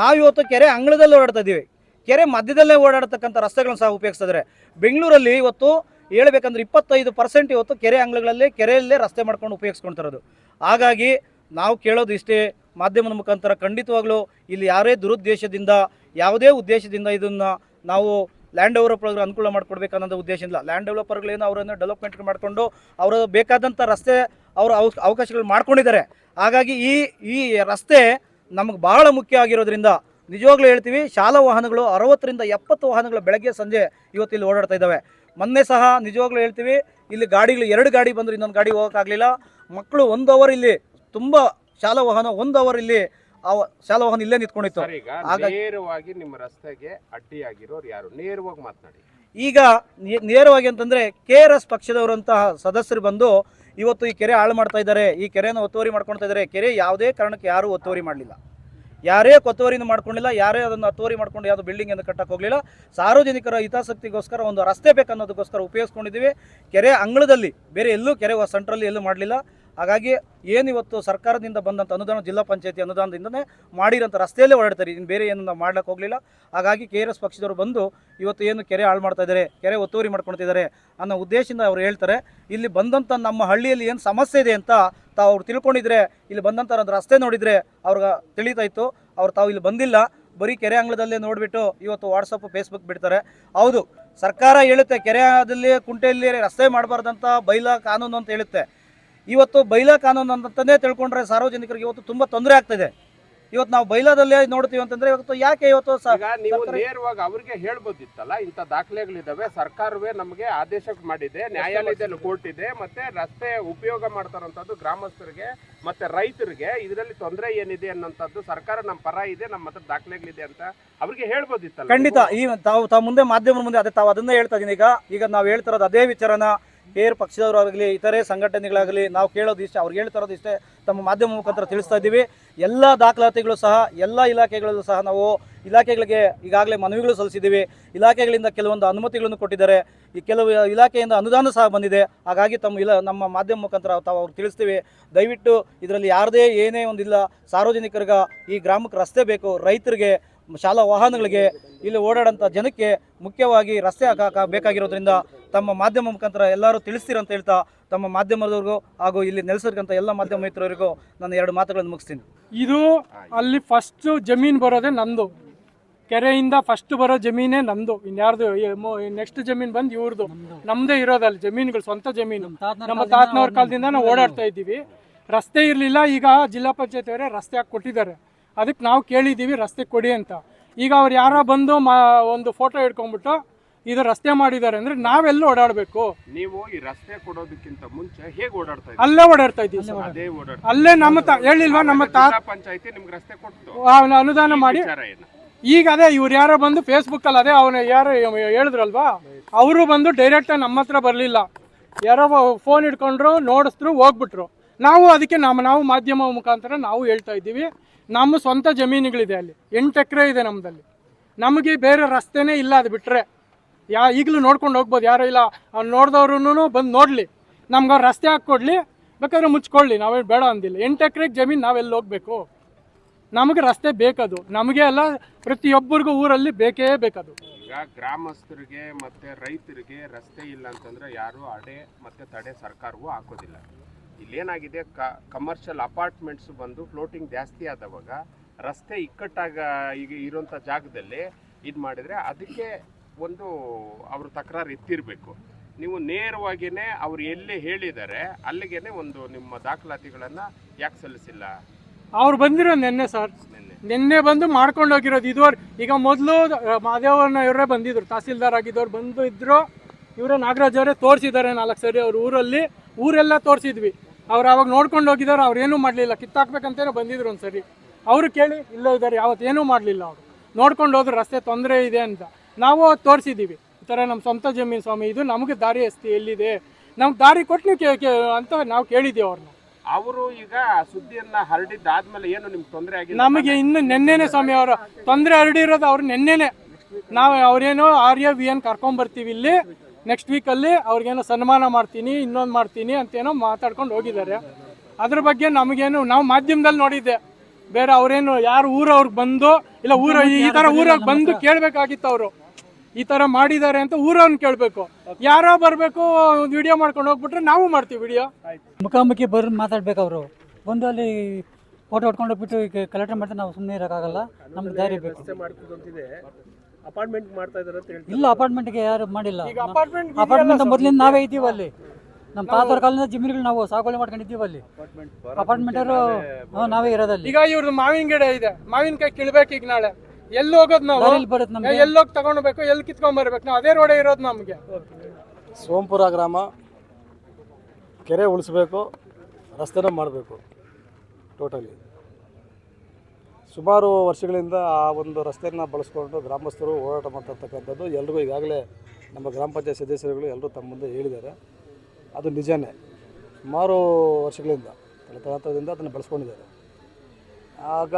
ನಾವಿವತ್ತು ಕೆರೆ ಅಂಗಳದಲ್ಲಿ ಓಡಾಡ್ತಾ ಇದ್ದೀವಿ. ಕೆರೆ ಮಧ್ಯದಲ್ಲೇ ಓಡಾಡ್ತಕ್ಕಂಥ ರಸ್ತೆಗಳನ್ನು ಸಹ ಉಪಯೋಗಿಸ್ತಿದ್ದಾರೆ ಬೆಂಗಳೂರಲ್ಲಿ ಇವತ್ತು ಹೇಳ್ಬೇಕಂದ್ರೆ ಇಪ್ಪತ್ತೈದು ಪರ್ಸೆಂಟ್ ಇವತ್ತು ಕೆರೆ ಅಂಗಳಗಳಲ್ಲಿ, ಕೆರೆಯಲ್ಲೇ ರಸ್ತೆ ಮಾಡ್ಕೊಂಡು ಉಪಯೋಗಿಸ್ಕೊಳ್ತಿರೋದು ಹಾಗಾಗಿ ನಾವು ಕೇಳೋದು ಇಷ್ಟೇ, ಮಾಧ್ಯಮದ ಮುಖಾಂತರ ಖಂಡಿತವಾಗ್ಲೂ ಇಲ್ಲಿ ಯಾರೇ ದುರುದ್ದೇಶದಿಂದ, ಯಾವುದೇ ಉದ್ದೇಶದಿಂದ ಇದನ್ನು ನಾವು ಲ್ಯಾಂಡ್ ಡೆವಲಪರ್ಗಳು ಅನುಕೂಲ ಮಾಡಿಕೊಡ್ಬೇಕನ್ನೋದು ಉದ್ದೇಶ ಉದ್ದೇಶದಿಂದ ಲ್ಯಾಂಡ್ ಡೆವಲಪರ್ಗಳೇನು ಅವರನ್ನು ಡೆವಲಪ್ಮೆಂಟ್ ಮಾಡಿಕೊಂಡು ಅವರು ಬೇಕಾದಂಥ ರಸ್ತೆ, ಅವರು ಅವ ಅವಕಾಶಗಳು ಮಾಡ್ಕೊಂಡಿದ್ದಾರೆ. ಹಾಗಾಗಿ ಈ ಈ ರಸ್ತೆ ನಮಗೆ ಬಹಳ ಮುಖ್ಯ ಆಗಿರೋದ್ರಿಂದ ನಿಜವಾಗ್ಲೂ ಹೇಳ್ತೀವಿ ಶಾಲಾ ವಾಹನಗಳು ಅರವತ್ತರಿಂದ ಎಪ್ಪತ್ತು ವಾಹನಗಳು ಬೆಳಗ್ಗೆ ಸಂಜೆ ಇವತ್ತು ಇಲ್ಲಿ ಓಡಾಡ್ತಾ ಇದ್ದಾವೆ. ಮೊನ್ನೆ ಸಹ ನಿಜವಾಗ್ಲೂ ಹೇಳ್ತೀವಿ ಇಲ್ಲಿ ಗಾಡಿಗಳು ಎರಡು ಗಾಡಿ ಬಂದರೂ ಇನ್ನೊಂದು ಗಾಡಿ ಹೋಗೋಕ್ಕಾಗಲಿಲ್ಲ. ಮಕ್ಕಳು ಒಂದು ಅವರ್ ಇಲ್ಲಿ ತುಂಬ ಶಾಲಾ ವಾಹನ ಒಂದು ಅವರ್ ಇಲ್ಲಿ ಆ ಶಾಲಾ ವಾಹನ ಇಲ್ಲೇ ನಿಂತ್ಕೊಂಡಿತ್ತು. ನೇರವಾಗಿ ನಿಮ್ಮ ರಸ್ತೆಗೆ ಅಡ್ಡಿಯಾಗಿರೋರು ಯಾರು? ನೇರವಾಗಿ ಮಾತನಾಡಿ. ಈಗ ನೇರವಾಗಿ ಅಂತಂದ್ರೆ ಕೆ ಆರ್ ಎಸ್ ಪಕ್ಷದವರಂತಹ ಸದಸ್ಯರು ಬಂದು ಇವತ್ತು ಈ ಕೆರೆ ಹಾಳು ಮಾಡ್ತಾ ಇದ್ದಾರೆ, ಈ ಕೆರೆಯನ್ನು ಒತ್ತುವರಿ ಮಾಡ್ಕೊಳ್ತಾ ಇದ್ದಾರೆ. ಕೆರೆ ಯಾವುದೇ ಕಾರಣಕ್ಕೆ ಯಾರೂ ಒತ್ತುವರಿ ಮಾಡಲಿಲ್ಲ. ಯಾರೇ ಕೊತ್ತುವರಿಯನ್ನು ಮಾಡ್ಕೊಂಡಿಲ್ಲ, ಯಾರೇ ಅದನ್ನು ಒತ್ತುವರಿ ಮಾಡ್ಕೊಂಡು ಯಾವುದು ಬಿಲ್ಡಿಂಗ್ ಅನ್ನು ಕಟ್ಟಕ್ಕೆ ಹೋಗಲಿಲ್ಲ. ಸಾರ್ವಜನಿಕರ ಹಿತಾಸಕ್ತಿಗೋಸ್ಕರ ಒಂದು ರಸ್ತೆ ಬೇಕನ್ನೋದಕ್ಕೋಸ್ಕರ ಉಪಯೋಗಿಸ್ಕೊಂಡಿದ್ದೀವಿ. ಕೆರೆ ಅಂಗಳದಲ್ಲಿ, ಬೇರೆ ಎಲ್ಲೂ ಕೆರೆ ಸೆಂಟ್ರಲ್ಲಿ ಎಲ್ಲೂ ಮಾಡಲಿಲ್ಲ. ಹಾಗಾಗಿ ಏನು ಇವತ್ತು ಸರ್ಕಾರದಿಂದ ಬಂದಂಥ ಅನುದಾನ, ಜಿಲ್ಲಾ ಪಂಚಾಯತಿ ಅನುದಾನದಿಂದನೇ ಮಾಡಿರೋಂಥ ರಸ್ತೆಯಲ್ಲೇ ಹೊರಡ್ತಾರೆ ಇನ್ನು ಬೇರೆ ಏನು ನಾವು ಮಾಡ್ಲಿಕ್ಕೆ ಹೋಗಲಿಲ್ಲ. ಹಾಗಾಗಿ ಕೆ ಆರ್ ಎಸ್ ಪಕ್ಷದವರು ಬಂದು ಇವತ್ತು ಏನು ಕೆರೆ ಹಾಳು ಮಾಡ್ತಾ ಇದ್ದಾರೆ ಕೆರೆ ಒತ್ತುವರಿ ಮಾಡ್ಕೊಳ್ತಿದ್ದಾರೆ ಅನ್ನೋ ಉದ್ದೇಶದಿಂದ ಅವ್ರು ಹೇಳ್ತಾರೆ. ಇಲ್ಲಿ ಬಂದಂಥ ನಮ್ಮ ಹಳ್ಳಿಯಲ್ಲಿ ಏನು ಸಮಸ್ಯೆ ಇದೆ ಅಂತ ತಾವು ಅವ್ರು ತಿಳ್ಕೊಂಡಿದ್ರೆ, ಇಲ್ಲಿ ಬಂದಂಥ ರಸ್ತೆ ನೋಡಿದರೆ ಅವ್ರಿಗೆ ತಿಳಿತಾ ಇತ್ತು. ಅವ್ರು ತಾವು ಇಲ್ಲಿ ಬಂದಿಲ್ಲ. ಬರೀ ಕೆರೆ ಅಂಗಳದಲ್ಲೇ ನೋಡಿಬಿಟ್ಟು ಇವತ್ತು ವಾಟ್ಸಪ್, ಫೇಸ್ಬುಕ್ ಬಿಡ್ತಾರೆ. ಹೌದು, ಸರ್ಕಾರ ಹೇಳುತ್ತೆ ಕೆರೆಯಲ್ಲಿ ಕುಂಟೆಯಲ್ಲಿ ರಸ್ತೆ ಮಾಡಬಾರ್ದಂತ ಬೈಲ, ಕಾನೂನು ಅಂತ ಹೇಳುತ್ತೆ. ಇವತ್ತು ಬೈಲಾ ಕಾನೂನು ಅಂತಂದೇ ತಿಳ್ಕೊಂಡ್ರೆ ಸಾರ್ವಜನಿಕರಿಗೆ ಇವತ್ತು ತುಂಬ ತೊಂದರೆ ಆಗ್ತಿದೆ. ಇವತ್ತು ನಾವು ಬೈಲಾದಲ್ಲೇ ನೋಡ್ತೀವಿ ಅಂತಂದ್ರೆ ಇವತ್ತು ಯಾಕೆ ಇವತ್ತು ನೀವು ನೇರವಾಗಿ ಅವ್ರಿಗೆ ಹೇಳ್ಬೋದಿತ್ತಲ್ಲ ಇಂಥ ದಾಖಲೆಗಳಿದಾವೆ ಸರ್ಕಾರವೇ ನಮಗೆ ಆದೇಶ ಮಾಡಿದೆ ನ್ಯಾಯಾಲಯದಲ್ಲಿ ಕೋರ್ಟ್ ಇದೆ ಮತ್ತೆ ರಸ್ತೆ ಉಪಯೋಗ ಮಾಡ್ತಾರಂಥದ್ದು ಗ್ರಾಮಸ್ಥರಿಗೆ ಮತ್ತೆ ರೈತರಿಗೆ ಇದರಲ್ಲಿ ತೊಂದರೆ ಏನಿದೆ ಅನ್ನೋಂಥದ್ದು ಸರ್ಕಾರ ನಮ್ಮ ಪರ ಇದೆ ನಮ್ಮ ಹತ್ರ ದಾಖಲೆಗಳಿದೆ ಅಂತ ಅವ್ರಿಗೆ ಹೇಳ್ಬೋದಿತ್ತಲ್ಲ ಖಂಡಿತ. ಈ ತಾವು ತಾವು ಮುಂದೆ ಮಾಧ್ಯಮದ ಮುಂದೆ ಅದೇ ತಾವು ಅದನ್ನೇ ಹೇಳ್ತಾ ಇದೀನಿ ಈಗ ಈಗ ನಾವು ಹೇಳ್ತಿರೋದು ಅದೇ ವಿಚಾರನ ಕೇರ್ ಪಕ್ಷದವರಾಗಲಿ, ಇತರೆ ಸಂಘಟನೆಗಳಾಗಲಿ, ನಾವು ಕೇಳೋದು ಇಷ್ಟೇ ಅವ್ರಿಗೆ ಹೇಳ್ತಾ ಇರೋದು ಇಷ್ಟೇ, ತಮ್ಮ ಮಾಧ್ಯಮ ಮುಖಾಂತರ ತಿಳಿಸ್ತಾ ಇದ್ದೀವಿ. ಎಲ್ಲ ದಾಖಲಾತಿಗಳು ಸಹ, ಎಲ್ಲ ಇಲಾಖೆಗಳಲ್ಲೂ ಸಹ ನಾವು ಇಲಾಖೆಗಳಿಗೆ ಈಗಾಗಲೇ ಮನವಿಗಳು ಸಲ್ಲಿಸಿದ್ದೀವಿ. ಇಲಾಖೆಗಳಿಂದ ಕೆಲವೊಂದು ಅನುಮತಿಗಳನ್ನು ಕೊಟ್ಟಿದ್ದಾರೆ. ಈ ಕೆಲವು ಇಲಾಖೆಯಿಂದ ಅನುದಾನ ಸಹ ಬಂದಿದೆ. ಹಾಗಾಗಿ ತಮ್ಮ ಇಲ್ಲ ನಮ್ಮ ಮಾಧ್ಯಮ ಮುಖಾಂತರ ತಾವು ಅವ್ರು ತಿಳಿಸ್ತೀವಿ. ದಯವಿಟ್ಟು ಇದರಲ್ಲಿ ಯಾರದೇ ಏನೇ ಒಂದಿಲ್ಲ, ಸಾರ್ವಜನಿಕರಿಗೆ ಈ ಗ್ರಾಮಕ್ಕೆ ರಸ್ತೆ ಬೇಕು, ರೈತರಿಗೆ ಶಾಲಾ ವಾಹನಗಳಿಗೆ ಇಲ್ಲಿ ಓಡಾಡೋಂಥ ಜನಕ್ಕೆ ಮುಖ್ಯವಾಗಿ ರಸ್ತೆ ಬೇಕಾಗಿರೋದ್ರಿಂದ ತಮ್ಮ ಮಾಧ್ಯಮ ಮುಖಾಂತರ ಎಲ್ಲರೂ ತಿಳಿಸ್ತೀರಂತ ಹೇಳ್ತಾ ತಮ್ಮ ಮಾಧ್ಯಮದವ್ರಿಗೂ ಹಾಗೂ ಇಲ್ಲಿ ನೆಲೆಸಿರ್ಕಂಥ ಎಲ್ಲ ಮಾಧ್ಯಮ ಮಿತ್ರರಿಗೂ ನಾನು ಎರಡು ಮಾತುಗಳನ್ನು ಮುಗಿಸ್ತೀನಿ. ಇದು ಅಲ್ಲಿ ಫಸ್ಟ್ ಜಮೀನು ಬರೋದೇ ನಂದು. ಕೆರೆಯಿಂದ ಫಸ್ಟ್ ಬರೋ ಜಮೀನೇ ನಂದು. ಇನ್ಯಾರ್ದು ನೆಕ್ಸ್ಟ್ ಜಮೀನು ಬಂದು ಇವ್ರದ್ದು ನಮ್ದೇ ಇರೋದಲ್ಲಿ ಜಮೀನುಗಳು ಸ್ವಂತ ಜಮೀನು. ನಮ್ಮ ತಾತನವ್ರ ಕಾಲದಿಂದ ನಾವು ಓಡಾಡ್ತಾ ಇದ್ದೀವಿ. ರಸ್ತೆ ಇರಲಿಲ್ಲ ಈಗ ಜಿಲ್ಲಾ ಪಂಚಾಯತ್ ಅವರೇ ರಸ್ತೆ ಹಾಕಿ ಕೊಟ್ಟಿದ್ದಾರೆ. ಅದಕ್ಕೆ ನಾವು ಕೇಳಿದ್ದೀವಿ ರಸ್ತೆ ಕೊಡಿ ಅಂತ. ಈಗ ಅವ್ರು ಯಾರೋ ಬಂದು ಮಾ ಒಂದು ಫೋಟೋ ಹಿಡ್ಕೊಂಡ್ಬಿಟ್ಟು ಇದು ರಸ್ತೆ ಮಾಡಿದ್ದಾರೆ ಅಂದ್ರೆ ನಾವೆಲ್ಲ ಓಡಾಡಬೇಕು? ನೀವು ಈ ರಸ್ತೆ ಕೊಡೋದಕ್ಕಿಂತ ಮುಂಚೆ ಹೇಗೆ ಓಡಾಡ್ತಾ ಇದ್ದೀವಿ ಅಲ್ಲೇ ಓಡಾಡ್ತಾ ಇದ್ದೀವಿ ಸರ್. ಅದೇ ಓಡಾಡ್ತಾ ಅಲ್ಲೇ ನಮ್ಮ ತಾ ಹೇಳಿಲ್ವಾ ನಮ್ಮ ತಾ ಜಿಲ್ಲಾ ಪಂಚಾಯತಿ ನಿಮ್ಗೆ ರಸ್ತೆ ಕೊಡ್ತು. ಆ, ಅನುದಾನ ಮಾಡಿ. ವಿಚಾರ ಏನು? ಈಗ ಅದೇ ಇವ್ರು ಯಾರೋ ಬಂದು ಫೇಸ್ಬುಕ್ ಅಲ್ಲಿ ಅದೇ ಅವನು ಯಾರು ಹೇಳಿದ್ರಲ್ವಾ? ಅವರು ಬಂದು ಡೈರೆಕ್ಟ್ ನಮ್ಮ ಹತ್ರ ಬರಲಿಲ್ಲ. ಯಾರೋ ಫೋನ್ ಇಟ್ಕೊಂಡ್ರು ನೋಡಿಸ್ರು ಹೋಗ್ಬಿಟ್ರು. ನಾವು ಅದಕ್ಕೆ ನಮ್ಮ ನಾವು ಮಾಧ್ಯಮ ಮುಖಾಂತರ ನಾವು ಹೇಳ್ತಾ ಇದ್ದೀವಿ. ನಮ್ಮ ಸ್ವಂತ ಜಮೀನುಗಳಿದೆ ಅಲ್ಲಿ. ಎಂಟು ಎಕರೆ ಇದೆ ನಮ್ಮದಲ್ಲಿ ನಮಗೆ ಬೇರೆ ರಸ್ತೆನೇ ಇಲ್ಲ ಅದು ಬಿಟ್ಟರೆ ಯಾ, ಈಗಲೂ ನೋಡ್ಕೊಂಡು ಹೋಗ್ಬೋದು. ಯಾರೋ ಇಲ್ಲ ನೋಡಿದವ್ರು ಬಂದು ನೋಡಲಿ. ನಮ್ಗೆ ಅವ್ರು ರಸ್ತೆ ಹಾಕ್ಕೊಡ್ಲಿ. ಬೇಕಾದ್ರೆ ಮುಚ್ಕೊಳ್ಳಿ. ನಾವೇನು ಬೇಡ ಅಂದಿಲ್ಲ. ಎಂಟು ಎಕರೆಗೆ ಜಮೀನು ನಾವೆಲ್ಲಿ ಹೋಗಬೇಕು? ನಮಗೆ ರಸ್ತೆ ಬೇಕದು. ನಮಗೆ ಅಲ್ಲ, ಪ್ರತಿಯೊಬ್ಬರಿಗೂ ಊರಲ್ಲಿ ಬೇಕೇ ಬೇಕದು. ಈಗ ಗ್ರಾಮಸ್ಥರಿಗೆ ಮತ್ತೆ ರೈತರಿಗೆ ರಸ್ತೆ ಇಲ್ಲ ಅಂತಂದ್ರೆ ಯಾರು ಅಡೆ ಮತ್ತೆ ತಡೆ ಸರ್ಕಾರವೂ ಹಾಕೋದಿಲ್ಲ. ಇಲ್ಲೇನಾಗಿದೆ ಕಮರ್ಷಿಯಲ್ ಅಪಾರ್ಟ್ಮೆಂಟ್ಸ್ ಬಂದು ಫ್ಲೋಟಿಂಗ್ ಜಾಸ್ತಿ ಆದವಾಗ ರಸ್ತೆ ಇಕ್ಕಟ್ಟಾಗ ಈಗ ಇರೋಂಥ ಜಾಗದಲ್ಲಿ ಇದು ಮಾಡಿದರೆ ಅದಕ್ಕೆ ಒಂದು ಅವರು ತಕರಾರು ಎತ್ತಿರಬೇಕು. ನೀವು ನೇರವಾಗಿಯೇ ಅವ್ರು ಎಲ್ಲಿ ಹೇಳಿದ್ದಾರೆ ಅಲ್ಲಿಗೇನೆ ಒಂದು ನಿಮ್ಮ ದಾಖಲಾತಿಗಳನ್ನು ಯಾಕೆ ಸಲ್ಲಿಸಿಲ್ಲ? ಅವ್ರು ಬಂದಿರೋ ನಿನ್ನೆ ಸರ್. ನಿನ್ನೆ. ನಿನ್ನೆ ಬಂದು ಮಾಡ್ಕೊಂಡು ಹೋಗಿರೋದು. ಇದುವರೆ ಈಗ ಮೊದಲು ಮಾದೇವನ ಇವರೇ ಬಂದಿದ್ರು. ತಹಸೀಲ್ದಾರ್ ಆಗಿದ್ದವ್ರು ಬಂದು ಇದ್ರು. ಇವರೇ ನಾಗರಾಜ್ ಅವರೇ ತೋರಿಸಿದ್ದಾರೆ ನಾಲ್ಕು ಸರಿ ಅವ್ರ ಊರಲ್ಲಿ. ಊರೆಲ್ಲ ತೋರಿಸಿದ್ವಿ. ಅವ್ರು ಅವಾಗ ನೋಡ್ಕೊಂಡು ಹೋಗಿದ್ದಾರೆ ಅವ್ರು ಏನೂ ಮಾಡಲಿಲ್ಲ. ಕಿತ್ತಾಕ್ಬೇಕಂತೇನೋ ಬಂದಿದ್ರು ಒಂದು ಸರಿ ಅವರು ಕೇಳಿ ಇಲ್ಲ ಇದ್ದಾರೆ ಯಾವತ್ತು ಏನೂ ಮಾಡಲಿಲ್ಲ ಅವರು. ನೋಡ್ಕೊಂಡು ಹೋದ್ರು ರಸ್ತೆ ತೊಂದರೆ ಇದೆ ಅಂತ. ನಾವು ತೋರಿಸಿದ್ದೀವಿ ಈ ಥರ ನಮ್ಮ ಸ್ವಂತ ಜಮೀನು ಸ್ವಾಮಿ ಇದು ನಮಗೆ ದಾರಿ ಅಸ್ತಿ ಎಲ್ಲಿದೆ? ನಮ್ಗೆ ದಾರಿ ಕೊಟ್ಟು ನೀವು ಕೇ- ಅಂತ ನಾವು ಕೇಳಿದ್ದೀವಿ ಅವ್ರನ್ನ. ಅವರು ಈಗ ಸುದ್ದಿಯನ್ನ ಹರಡಿದ್ದಾದ್ಮೇಲೆ ಏನು ನಿಮ್ಗೆ ತೊಂದರೆ ಆಗಿದೆ ನಮಗೆ ಇನ್ನು ನೆನ್ನೆನೆ ಸ್ವಾಮಿ ಅವರು ತೊಂದರೆ ಹರಡಿರೋದು ಅವ್ರು ನೆನ್ನೆನೆ. ನಾವು ಅವ್ರೇನೋ ಆರ್ಯ ವಿ ಎನ್ ಕರ್ಕೊಂಡ್ಬರ್ತೀವಿ ಇಲ್ಲಿ. ನೆಕ್ಸ್ಟ್ ವೀಕಲ್ಲಿ ಅವ್ರಿಗೇನೋ ಸನ್ಮಾನ ಮಾಡ್ತೀನಿ ಇನ್ನೊಂದು ಮಾಡ್ತೀನಿ ಅಂತೇನೋ ಮಾತಾಡ್ಕೊಂಡು ಹೋಗಿದ್ದಾರೆ. ಅದ್ರ ಬಗ್ಗೆ ನಮಗೇನು ನಾವು ಮಾಧ್ಯಮದಲ್ಲಿ ನೋಡಿದ್ದೆ. ಬೇರೆ ಅವರೇನು ಯಾರು ಊರವ್ರಿಗೆ ಬಂದು ಇಲ್ಲ ಊರ ಈ ಥರ ಊರವ್ರಿಗೆ ಬಂದು ಕೇಳಬೇಕಾಗಿತ್ತು ಅವರು. ಈ ಥರ ಮಾಡಿದ್ದಾರೆ ಅಂತ ಊರವ್ನ ಕೇಳಬೇಕು. ಯಾರೋ ಬರಬೇಕು ಒಂದು ವಿಡಿಯೋ ಮಾಡ್ಕೊಂಡು ಹೋಗ್ಬಿಟ್ರೆ ನಾವು ಮಾಡ್ತೀವಿ ವಿಡಿಯೋ ಮುಖಾಮುಖಿ ಬರ್ ಮಾತಾಡ್ಬೇಕು ಅವರು. ಬಂದು ಅಲ್ಲಿ ಫೋಟೋ ಹೊಡ್ಕೊಂಡು ಬಿಟ್ಟು ಈಗ ಕಲೆಕ್ಟ್ ಮಾಡಿದ್ರೆ ನಾವು ಸುಮ್ಮನೆ ಇರೋಕ್ಕಾಗಲ್ಲ. ನಮ್ಗೆ ಧೈರ್ಯ ಬೇಕು. ಅಪಾರ್ಟ್ಮೆಂಟ್ ಮಾಡ್ತಾ ಇದ್ದಾರೆ ಅಂತ ಹೇಳ್ತಾರೆ? ಇಲ್ಲ ಅಪಾರ್ಟ್ಮೆಂಟ್ಗೆ ಯಾರು ಮಾಡಿಲ್ಲ. ಈಗ ಅಪಾರ್ಟ್ಮೆಂಟ್ ಅಪಾರ್ಟ್ಮೆಂಟ್ ಮೊದಲಿಂದ ನಾವೇ ಇದ್ದೀವಿ ಅಲ್ಲಿ. ನಮ್ಮ ಪಾತ್ರ ಕಾಲದಿಂದ ಜಮೀನುಗಳು ನಾವು ಸಾಗುವಳಿ ಮಾಡ್ಕೊಂಡಿದ್ದೀವಿ ಅಲ್ಲಿ. ಅಪಾರ್ಟ್ಮೆಂಟ್ ಅವರು ನಾವೇ ಇರೋದಲ್ಲಿ. ಈಗ ಇವ್ರದ್ದು ಮಾವಿನ ಗಿಡ ಇದೆ. ಮಾವಿನಕಾಯಿ ಕೀಳ್ಬೇಕು ಈಗ ನಾಳೆ. ಎಲ್ಲಿ ಹೋಗೋದು ನಾವು? ದಾರಿಲಿ ಬರುತ್ತೆ ನಮ್ಗೆ. ಎಲ್ಲಿ ಹೋಗಿ ತಗೊಂಡ್ಬೇಕು ಎಲ್ಲಿ ಕಿತ್ಕೊಂಡ್ ಬರ್ಬೇಕು? ನಾವು ಅದೇ ರೋಡೇ ಇರೋದು ನಮಗೆ. ಸೋಂಪುರ ಗ್ರಾಮ ಕೆರೆ ಉಳಿಸ್ಬೇಕು ರಸ್ತೆನೂ ಮಾಡಬೇಕು ಟೋಟಲಿ ಸುಮಾರು ವರ್ಷಗಳಿಂದ ಆ ಒಂದು ರಸ್ತೆಯನ್ನು ಬಳಸ್ಕೊಂಡು ಗ್ರಾಮಸ್ಥರು ಹೋರಾಟ ಮಾಡ್ತಿರ್ತಕ್ಕಂಥದ್ದು ಎಲ್ರಿಗೂ ಈಗಾಗಲೇ ನಮ್ಮ ಗ್ರಾಮ ಪಂಚಾಯತ್ ಸದಸ್ಯರುಗಳು ಎಲ್ಲರೂ ತಮ್ಮ ಮುಂದೆ ಹೇಳಿದ್ದಾರೆ. ಅದು ನಿಜನೇ. ಸುಮಾರು ವರ್ಷಗಳಿಂದ ತಲತಲಾಂತರದಿಂದ ಅದನ್ನು ಬಳಸ್ಕೊಂಡಿದ್ದಾರೆ. ಆಗ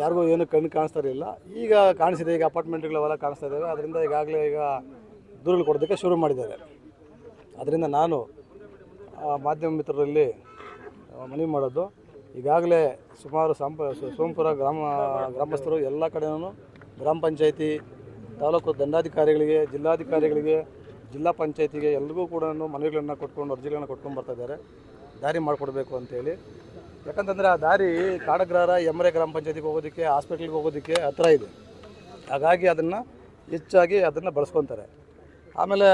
ಯಾರಿಗೂ ಏನು ಕಣ್ಣು ಕಾಣಿಸ್ತಾ ಇರಲಿಲ್ಲ. ಈಗ ಕಾಣಿಸಿದೆ, ಈಗ ಅಪಾರ್ಟ್ಮೆಂಟ್ಗಳೆಲ್ಲ ಕಾಣಿಸ್ತಾ ಇದ್ದಾವೆ ಅದರಿಂದ ಈಗಾಗಲೇ ಈಗ ದೂರುಗಳು ಕೊಡೋದಕ್ಕೆ ಶುರು ಮಾಡಿದ್ದಾರೆ. ಅದರಿಂದ ನಾನು ಮಾಧ್ಯಮ ಮಿತ್ರರಲ್ಲಿ ಮನವಿ ಮಾಡೋದು ಈಗಾಗಲೇ ಸುಮಾರು ಸಂಪ ಸೋಮಪುರ ಗ್ರಾಮ ಗ್ರಾಮಸ್ಥರು ಎಲ್ಲ ಕಡೆಯೂ ಗ್ರಾಮ ಪಂಚಾಯತಿ, ತಾಲೂಕು ದಂಡಾಧಿಕಾರಿಗಳಿಗೆ, ಜಿಲ್ಲಾಧಿಕಾರಿಗಳಿಗೆ, ಜಿಲ್ಲಾ ಪಂಚಾಯತಿಗೆ ಎಲ್ರಿಗೂ ಕೂಡ ಮನವಿಗಳನ್ನು ಕೊಟ್ಕೊಂಡು, ಅರ್ಜಿಗಳನ್ನು ಕೊಟ್ಕೊಂಡು ಬರ್ತಾ ಇದ್ದಾರೆ. ದಾರಿ ಮಾಡಿಕೊಡ್ಬೇಕು ಅಂತೇಳಿ ಯಾಕಂತಂದರೆ ಆ ದಾರಿ ಕಾಡಗ್ರಹರ ಎಮರೆ ಗ್ರಾಮ ಪಂಚಾಯತಿಗೆ ಹೋಗೋದಕ್ಕೆ, ಹಾಸ್ಪಿಟ್ಲಿಗೆ ಹೋಗೋದಕ್ಕೆ ಹತ್ರ ಇದೆ. ಹಾಗಾಗಿ ಅದನ್ನು ಹೆಚ್ಚಾಗಿ ಅದನ್ನು ಬಳಸ್ಕೊತಾರೆ. ಆಮೇಲೆ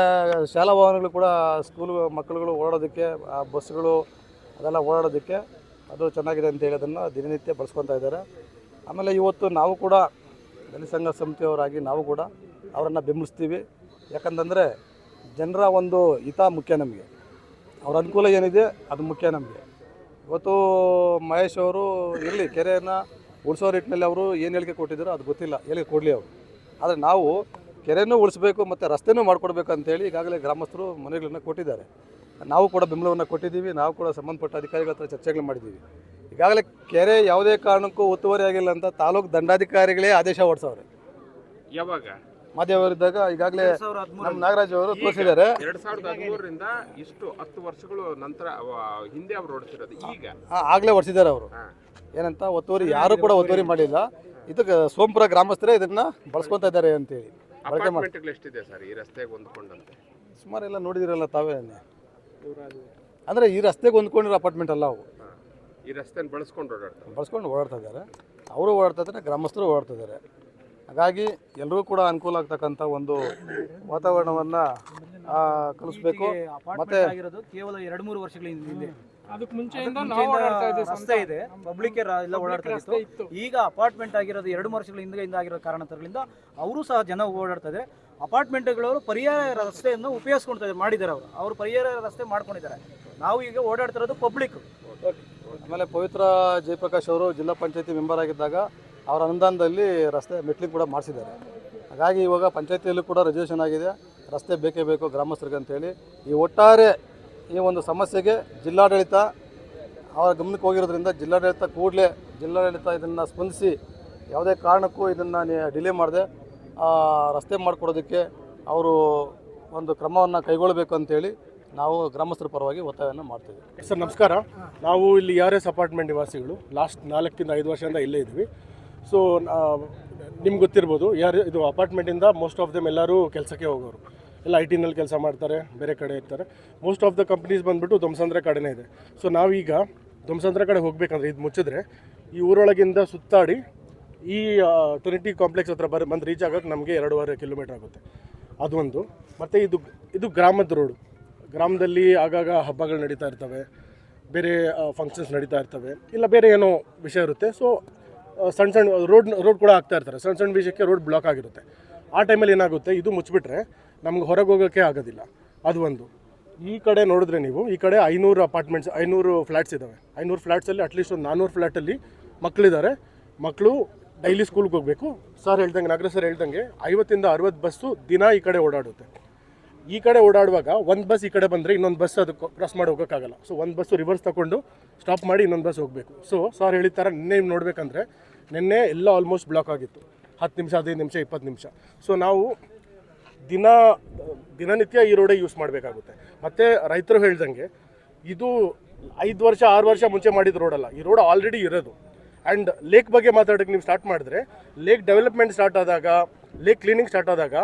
ಶಾಲಾ ವಾಹನಗಳು ಕೂಡ ಸ್ಕೂಲ್ ಮಕ್ಕಳುಗಳು ಓಡಾಡೋದಕ್ಕೆ, ಆ ಬಸ್ಸುಗಳು ಅದೆಲ್ಲ ಓಡಾಡೋದಕ್ಕೆ ಅದು ಚೆನ್ನಾಗಿದೆ ಅಂತೇಳಿ ಅದನ್ನು ದಿನನಿತ್ಯ ಬಳಸ್ಕೊತಾ ಇದ್ದಾರೆ. ಆಮೇಲೆ ಇವತ್ತು ನಾವು ಕೂಡ ದಲಿತ ಸಂಘ ಸಮಿತಿಯವರಾಗಿ ನಾವು ಕೂಡ ಅವರನ್ನು ಬೆಂಬಲಿಸ್ತೀವಿ. ಯಾಕಂತಂದರೆ ಜನರ ಒಂದು ಹಿತ ಮುಖ್ಯ ನಮಗೆ. ಅವ್ರ ಅನುಕೂಲ ಏನಿದೆ ಅದು ಮುಖ್ಯ ನಮಗೆ. ಇವತ್ತು ಮಹೇಶ್ ಅವರು ಇರಲಿ, ಕೆರೆಯನ್ನು ಉಳಿಸೋ ನಿಟ್ಟಿನಲ್ಲಿ ಅವರು ಏನು ಹೇಳಿಕೆ ಕೊಟ್ಟಿದ್ದಾರೋ ಅದು ಗೊತ್ತಿಲ್ಲ. ಹೇಳಿಕೆ ಕೊಡಲಿ ಅವರು. ಆದರೆ ನಾವು ಕೆರೆಯನ್ನು ಉಳಿಸ್ಬೇಕು ಮತ್ತು ರಸ್ತೆನೂ ಮಾಡಿಕೊಡ್ಬೇಕು ಅಂತೇಳಿ ಈಗಾಗಲೇ ಗ್ರಾಮಸ್ಥರು ಮನೆಗಳನ್ನು ಕೊಟ್ಟಿದ್ದಾರೆ. ನಾವು ಕೂಡ ಬೆಂಬಲವನ್ನು ಕೊಟ್ಟಿದ್ದೀವಿ ನಾವು ಕೂಡ ಸಂಬಂಧಪಟ್ಟ ಅಧಿಕಾರಿಗಳ ಹತ್ರ ಚರ್ಚೆಗಳು ಮಾಡಿದ್ದೀವಿ. ಈಗಾಗಲೇ ಕೆರೆ ಯಾವುದೇ ಕಾರಣಕ್ಕೂ ಒತ್ತುವರಿ ಆಗಿಲ್ಲ ಅಂತ ತಾಲೂಕು ದಂಡಾಧಿಕಾರಿಗಳೇ ಆದೇಶ ಹೊಡ್ಸವ್ರೆ ಯಾವಾಗ? ಮಾಧ್ಯಮವರಿದ್ದಾಗ ಈಗಾಗಲೇ ನಮ್ಮ ನಾಗರಾಜ್ ಅವರು ತೋರಿಸಿದ್ದಾರೆ. ಎರಡ್ ಸಾವಿರದ ಹದಿಮೂರರಿಂದ ಇಷ್ಟು ಹತ್ತು ವರ್ಷಗಳು ನಂತರ ಹಿಂದೆ ಅವರು ಈಗ? ಆಗಲೇ ಹೊರಡಿಸಿದ್ದಾರೆ ಅವರು. ಏನಂತ ಒತ್ತುವರಿ ಯಾರು ಕೂಡ ಒತ್ತುವರಿ ಮಾಡಿಲ್ಲ. ಇದಕ್ಕೆ ಸೋಮಪುರ ಗ್ರಾಮಸ್ಥರೇ ಇದನ್ನ ಬಳಸ್ಕೊತಾ ಇದ್ದಾರೆ ಅಂತೇಳಿ. ಬಳಕೆ ಮಾಡಿ ಅಪಾರ್ಟ್ಮೆಂಟ್ಗಳು ಎಷ್ಟಿದೆ ಸರ್ ಈ ರಸ್ತೆಗೆ ಹೊಂದ್ಕೊಂಡಂತೆ? ಸುಮಾರು ಎಲ್ಲ ನೋಡಿದಿರಲ್ಲ ತಾವೇ ಅಂದರೆ ಈ ರಸ್ತೆಗೆ ಹೊಂದ್ಕೊಂಡಿರೋ ಅಪಾರ್ಟ್ಮೆಂಟ್ ಅಲ್ಲ ಅವು. ಈ ರಸ್ತೆನ ಬಳಸ್ಕೊಂಡು ಓಡಾಡ್ತಾರೆ ಬಳಸ್ಕೊಂಡು ಓಡಾಡ್ತಾ ಇದ್ದಾರೆ. ಅವರು ಓಡಾಡ್ತಾ ಇದ್ದಾರೆ ಗ್ರಾಮಸ್ಥರು ಓಡಾಡ್ತಾ ಇದ್ದಾರೆ. ಹಾಗಾಗಿ ಎಲ್ಲರೂ ಕೂಡ ಅನುಕೂಲ ಆಗ್ತಕ್ಕಂಥ ಒಂದು ವಾತಾವರಣವನ್ನು ಕಲಿಸ್ಬೇಕು. ಮತ್ತೆ ಆಗಿರೋದು ಕೇವಲ ಎರಡು ಮೂರು ವರ್ಷಗಳ ಹಿಂದೆ. ಅದಕ್ಕೆ ಮುಂಚೆಯಿಂದ ನಾವು ಓಡಾಡ್ತಾ ಇದ್ದೀವಿ ಸಂಸ್ಥೆ ಇದೆ. ಪಬ್ಲಿಕ್ ಎಲ್ಲ ಓಡಾಡ್ತಾ ಇತ್ತು. ಈಗ ಅಪಾರ್ಟ್ಮೆಂಟ್ ಆಗಿರೋದು ಎರಡು ವರ್ಷಗಳ ಹಿಂದೆ ಆಗಿರೋ ಕಾರಣಗಳಿಂದ ಅವರು ಸಹ ಜನ ಓಡಾಡ್ತಾ ಇದ್ದಾರೆ. ಅಪಾರ್ಟ್ಮೆಂಟ್ಗಳವರು ಪರ್ಯಾಯ ರಸ್ತೆಯನ್ನು ಉಪಯೋಗಿಸ್ಕೊಳ್ತಾ ಮಾಡಿದ್ದಾರೆ ಅವರು. ಅವರು ಪರ್ಯಾಯ ರಸ್ತೆ ಮಾಡ್ಕೊಂಡಿದ್ದಾರೆ. ನಾವು ಈಗ ಓಡಾಡ್ತಿರೋದು ಪಬ್ಲಿಕ್ ಆಮೇಲೆ ಪವಿತ್ರ ಜಯಪ್ರಕಾಶ್ ಅವರು ಜಿಲ್ಲಾ ಪಂಚಾಯತಿ ಮೆಂಬರ್ ಆಗಿದ್ದಾಗ ಅವರ ಅನುದಾನದಲ್ಲಿ ರಸ್ತೆ ಮೆಟ್ಲಿಂಗ್ ಕೂಡ ಮಾಡಿಸಿದ್ದಾರೆ. ಹಾಗಾಗಿ ಇವಾಗ ಪಂಚಾಯತಿಯಲ್ಲೂ ಕೂಡ ರಿಸರ್ವೇಷನ್ ಆಗಿದೆ. ರಸ್ತೆ ಬೇಕೇ ಬೇಕು ಗ್ರಾಮಸ್ಥರಿಗೆ ಅಂತೇಳಿ. ಈ ಒಟ್ಟಾರೆ ಈ ಒಂದು ಸಮಸ್ಯೆಗೆ ಜಿಲ್ಲಾಡಳಿತ ಅವರ ಗಮನಕ್ಕೆ ಹೋಗಿರೋದ್ರಿಂದ ಜಿಲ್ಲಾಡಳಿತ ಕೂಡಲೇ ಜಿಲ್ಲಾಡಳಿತ ಇದನ್ನು ಸ್ಪಂದಿಸಿ ಯಾವುದೇ ಕಾರಣಕ್ಕೂ ಇದನ್ನು ಡಿಲೇ ಮಾಡದೆ. ರಸ್ತೆ ಮಾಡಿಕೊಡೋದಕ್ಕೆ ಅವರು ಒಂದು ಕ್ರಮವನ್ನು ಕೈಗೊಳ್ಳಬೇಕು ಅಂತೇಳಿ ನಾವು ಗ್ರಾಮಸ್ಥರ ಪರವಾಗಿ ಒತ್ತಾಯವನ್ನು ಮಾಡ್ತೀವಿ ಸರ್, ನಮಸ್ಕಾರ. ನಾವು ಇಲ್ಲಿ ಆರ್ ಎಸ್ ಅಪಾರ್ಟ್ಮೆಂಟ್ ನಿವಾಸಿಗಳು. ಲಾಸ್ಟ್ ನಾಲ್ಕಿಂದ ಐದು ವರ್ಷದಿಂದ ಇಲ್ಲೇ ಇದ್ವಿ ಸೊ ನಿಮ್ಗೆ ಗೊತ್ತಿರ್ಬೋದು, ಯಾರು ಇದು ಅಪಾರ್ಟ್ಮೆಂಟಿಂದ ಮೋಸ್ಟ್ ಆಫ್ ದಮ್ ಎಲ್ಲರೂ ಕೆಲಸಕ್ಕೆ ಹೋಗೋರು. ಎಲ್ಲ ಐ ಟಿನಲ್ಲಿ ಕೆಲಸ ಮಾಡ್ತಾರೆ, ಬೇರೆ ಕಡೆ ಇರ್ತಾರೆ. ಮೋಸ್ಟ್ ಆಫ್ ದ ಕಂಪ್ನೀಸ್ ಬಂದುಬಿಟ್ಟು ದೊಮ್ಸಂದ್ರ ಕಡೆನೇ ಇದೆ. ಸೊ ನಾವೀಗ ದೊಮ್ಸಂದ್ರ ಕಡೆ ಹೋಗಬೇಕಂದ್ರೆ ಇದು ಮುಚ್ಚಿದ್ರೆ ಈ ಊರೊಳಗಿಂದ ಸುತ್ತಾಡಿ ಈ ಟ್ರಿನಿಟಿ ಕಾಂಪ್ಲೆಕ್ಸ್ ಹತ್ರ ಬರ, ಬಂದು ರೀಚ್ ಆಗೋಕ್ಕೆ ನಮಗೆ ಎರಡೂವರೆ ಕಿಲೋಮೀಟ್ರ್ ಆಗುತ್ತೆ. ಅದೊಂದು ಮತ್ತು ಇದು ಇದು ಗ್ರಾಮದ ರೋಡು ಗ್ರಾಮದಲ್ಲಿ ಆಗಾಗ ಹಬ್ಬಗಳು ನಡೀತಾ ಇರ್ತವೆ. ಬೇರೆ ಫಂಕ್ಷನ್ಸ್ ನಡೀತಾ ಇರ್ತವೆ. ಇಲ್ಲ ಬೇರೆ ಏನೋ ವಿಷಯ ಇರುತ್ತೆ. ಸೊ ಸಣ್ಣ ಸಣ್ಣ ರೋಡ್ ರೋಡ್ ಕೂಡ ಆಗ್ತಾ ಇರ್ತಾರೆ. ಸಣ್ಣ ಸಣ್ಣ ವಿಷಯಕ್ಕೆ ರೋಡ್ ಬ್ಲಾಕ್ ಆಗಿರುತ್ತೆ. ಆ ಟೈಮಲ್ಲಿ ಏನಾಗುತ್ತೆ? ಇದು ಮುಚ್ಚಿಬಿಟ್ರೆ ನಮ್ಗೆ ಹೊರಗೆ ಹೋಗೋಕ್ಕೆ ಆಗೋದಿಲ್ಲ. ಅದು ಒಂದು. ಈ ಕಡೆ ನೋಡಿದ್ರೆ ನೀವು, ಈ ಕಡೆ ಐನೂರು ಅಪಾರ್ಟ್ಮೆಂಟ್ಸ್ ಐನೂರು ಫ್ಲ್ಯಾಟ್ಸ್ ಇದ್ದಾವೆ ಐನೂರು ಫ್ಲ್ಯಾಟ್ಸಲ್ಲಿ ಅಟ್ಲೀಸ್ಟ್ ಒಂದು ನಾನ್ನೂರು ಫ್ಲ್ಯಾಟಲ್ಲಿ ಮಕ್ಕಳಿದ್ದಾರೆ ಮಕ್ಕಳು ಡೈಲಿ ಸ್ಕೂಲ್ಗೆ ಹೋಗಬೇಕು. ಸರ್ ಹೇಳ್ದಂಗೆ ನಾಗರ ಸರ್ ಹೇಳ್ದಂಗೆ ಐವತ್ತಿಂದ ಅರವತ್ತು ಬಸ್ಸು ದಿನ ಈ ಕಡೆ ಓಡಾಡುತ್ತೆ. ಈ ಕಡೆ ಓಡಾಡುವಾಗ ಒಂದು ಬಸ್ ಈ ಕಡೆ ಬಂದರೆ ಇನ್ನೊಂದು ಬಸ್ ಅದು ಕ್ರಾಸ್ ಮಾಡಿ ಹೋಗೋಕ್ಕಾಗಲ್ಲ. ಸೊ ಒಂದು ಬಸ್ಸು ರಿವರ್ಸ್ ತಗೊಂಡು ಸ್ಟಾಪ್ ಮಾಡಿ ಇನ್ನೊಂದು ಬಸ್ ಹೋಗಬೇಕು. ಸೊ ಸರ್ ಹೇಳಿದ ಥರ ನಿನ್ನೆ ನೋಡಬೇಕಂದ್ರೆ ನಿನ್ನೆ ಎಲ್ಲ ಆಲ್ಮೋಸ್ಟ್ ಬ್ಲಾಕ್ ಆಗಿತ್ತು. ಹತ್ತು ನಿಮಿಷ, ಹದಿನೈದು ನಿಮಿಷ, ಇಪ್ಪತ್ತು ನಿಮಿಷ. ಸೊ ನಾವು ದಿನ, ದಿನನಿತ್ಯ ಈ ರೋಡೇ ಯೂಸ್ ಮಾಡಬೇಕಾಗುತ್ತೆ. ಮತ್ತು ರೈತರು ಹೇಳ್ದಂಗೆ ಇದು ಐದು ವರ್ಷ, ಆರು ವರ್ಷ ಮುಂಚೆ ಮಾಡಿದ ರೋಡಲ್ಲ ಈ ರೋಡ್ ಆಲ್ರೆಡಿ ಇರೋದು. ಆ್ಯಂಡ್ ಲೇಕ್ ಬಗ್ಗೆ ಮಾತಾಡೋಕ್ಕೆ ನೀವು ಸ್ಟಾರ್ಟ್ ಮಾಡಿದ್ರೆ ಲೇಕ್ ಡೆವಲಪ್ಮೆಂಟ್ ಸ್ಟಾರ್ಟ್ ಆದಾಗ ಲೇಕ್ ಕ್ಲೀನಿಂಗ್ ಸ್ಟಾರ್ಟ್ ಆದಾಗ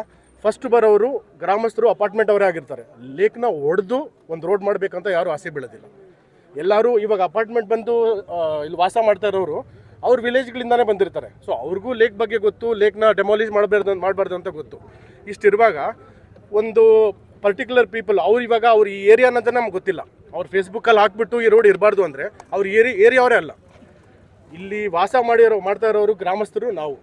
ಫಸ್ಟ್ ಬರೋರು, ಗ್ರಾಮಸ್ಥರು ಅಪಾರ್ಟ್ಮೆಂಟ್ ಅವರೇ ಆಗಿರ್ತಾರೆ. ಲೇಕ್ನ ಒಡೆದು ಒಂದು ರೋಡ್ ಮಾಡಬೇಕಂತ ಯಾರೂ ಆಸೆ ಬೀಳೋದಿಲ್ಲ. ಎಲ್ಲರೂ ಇವಾಗ ಅಪಾರ್ಟ್ಮೆಂಟ್ ಬಂದು ಇಲ್ಲಿ ವಾಸ ಮಾಡ್ತಾ ಇರೋರು, ಅವ್ರ ವಿಲೇಜ್ಗಳಿಂದಾನೇ ಬಂದಿರ್ತಾರೆ. ಸೊ ಅವ್ರಿಗೂ ಲೇಕ್ ಬಗ್ಗೆ ಗೊತ್ತು ಲೇಕ್ನ ಡೆಮಾಲಿಷ್ ಮಾಡಬಾರ್ದು ಮಾಡಬಾರ್ದು ಅಂತ ಗೊತ್ತು. ಇಷ್ಟಿರುವಾಗ ಒಂದು ಪರ್ಟಿಕ್ಯುಲರ್ ಪೀಪಲ್ ಅವ್ರು ಇವಾಗ ಅವ್ರ ಈ ಏರಿಯಾ ಅನ್ನೋದೇ ನಮ್ಗೆ ಗೊತ್ತಿಲ್ಲ. ಅವ್ರು ಫೇಸ್ಬುಕ್ಕಲ್ಲಿ ಹಾಕ್ಬಿಟ್ಟು ಈ ರೋಡ್ ಇರಬಾರ್ದು ಅಂದರೆ, ಅವ್ರ ಏರಿ ಏರಿಯಾವರೇ ಅಲ್ಲ. ಇಲ್ಲಿ ವಾಸ ಮಾಡಿರೋ ಮಾಡ್ತಾ ಇರೋರು ಗ್ರಾಮಸ್ಥರು ನಾವು.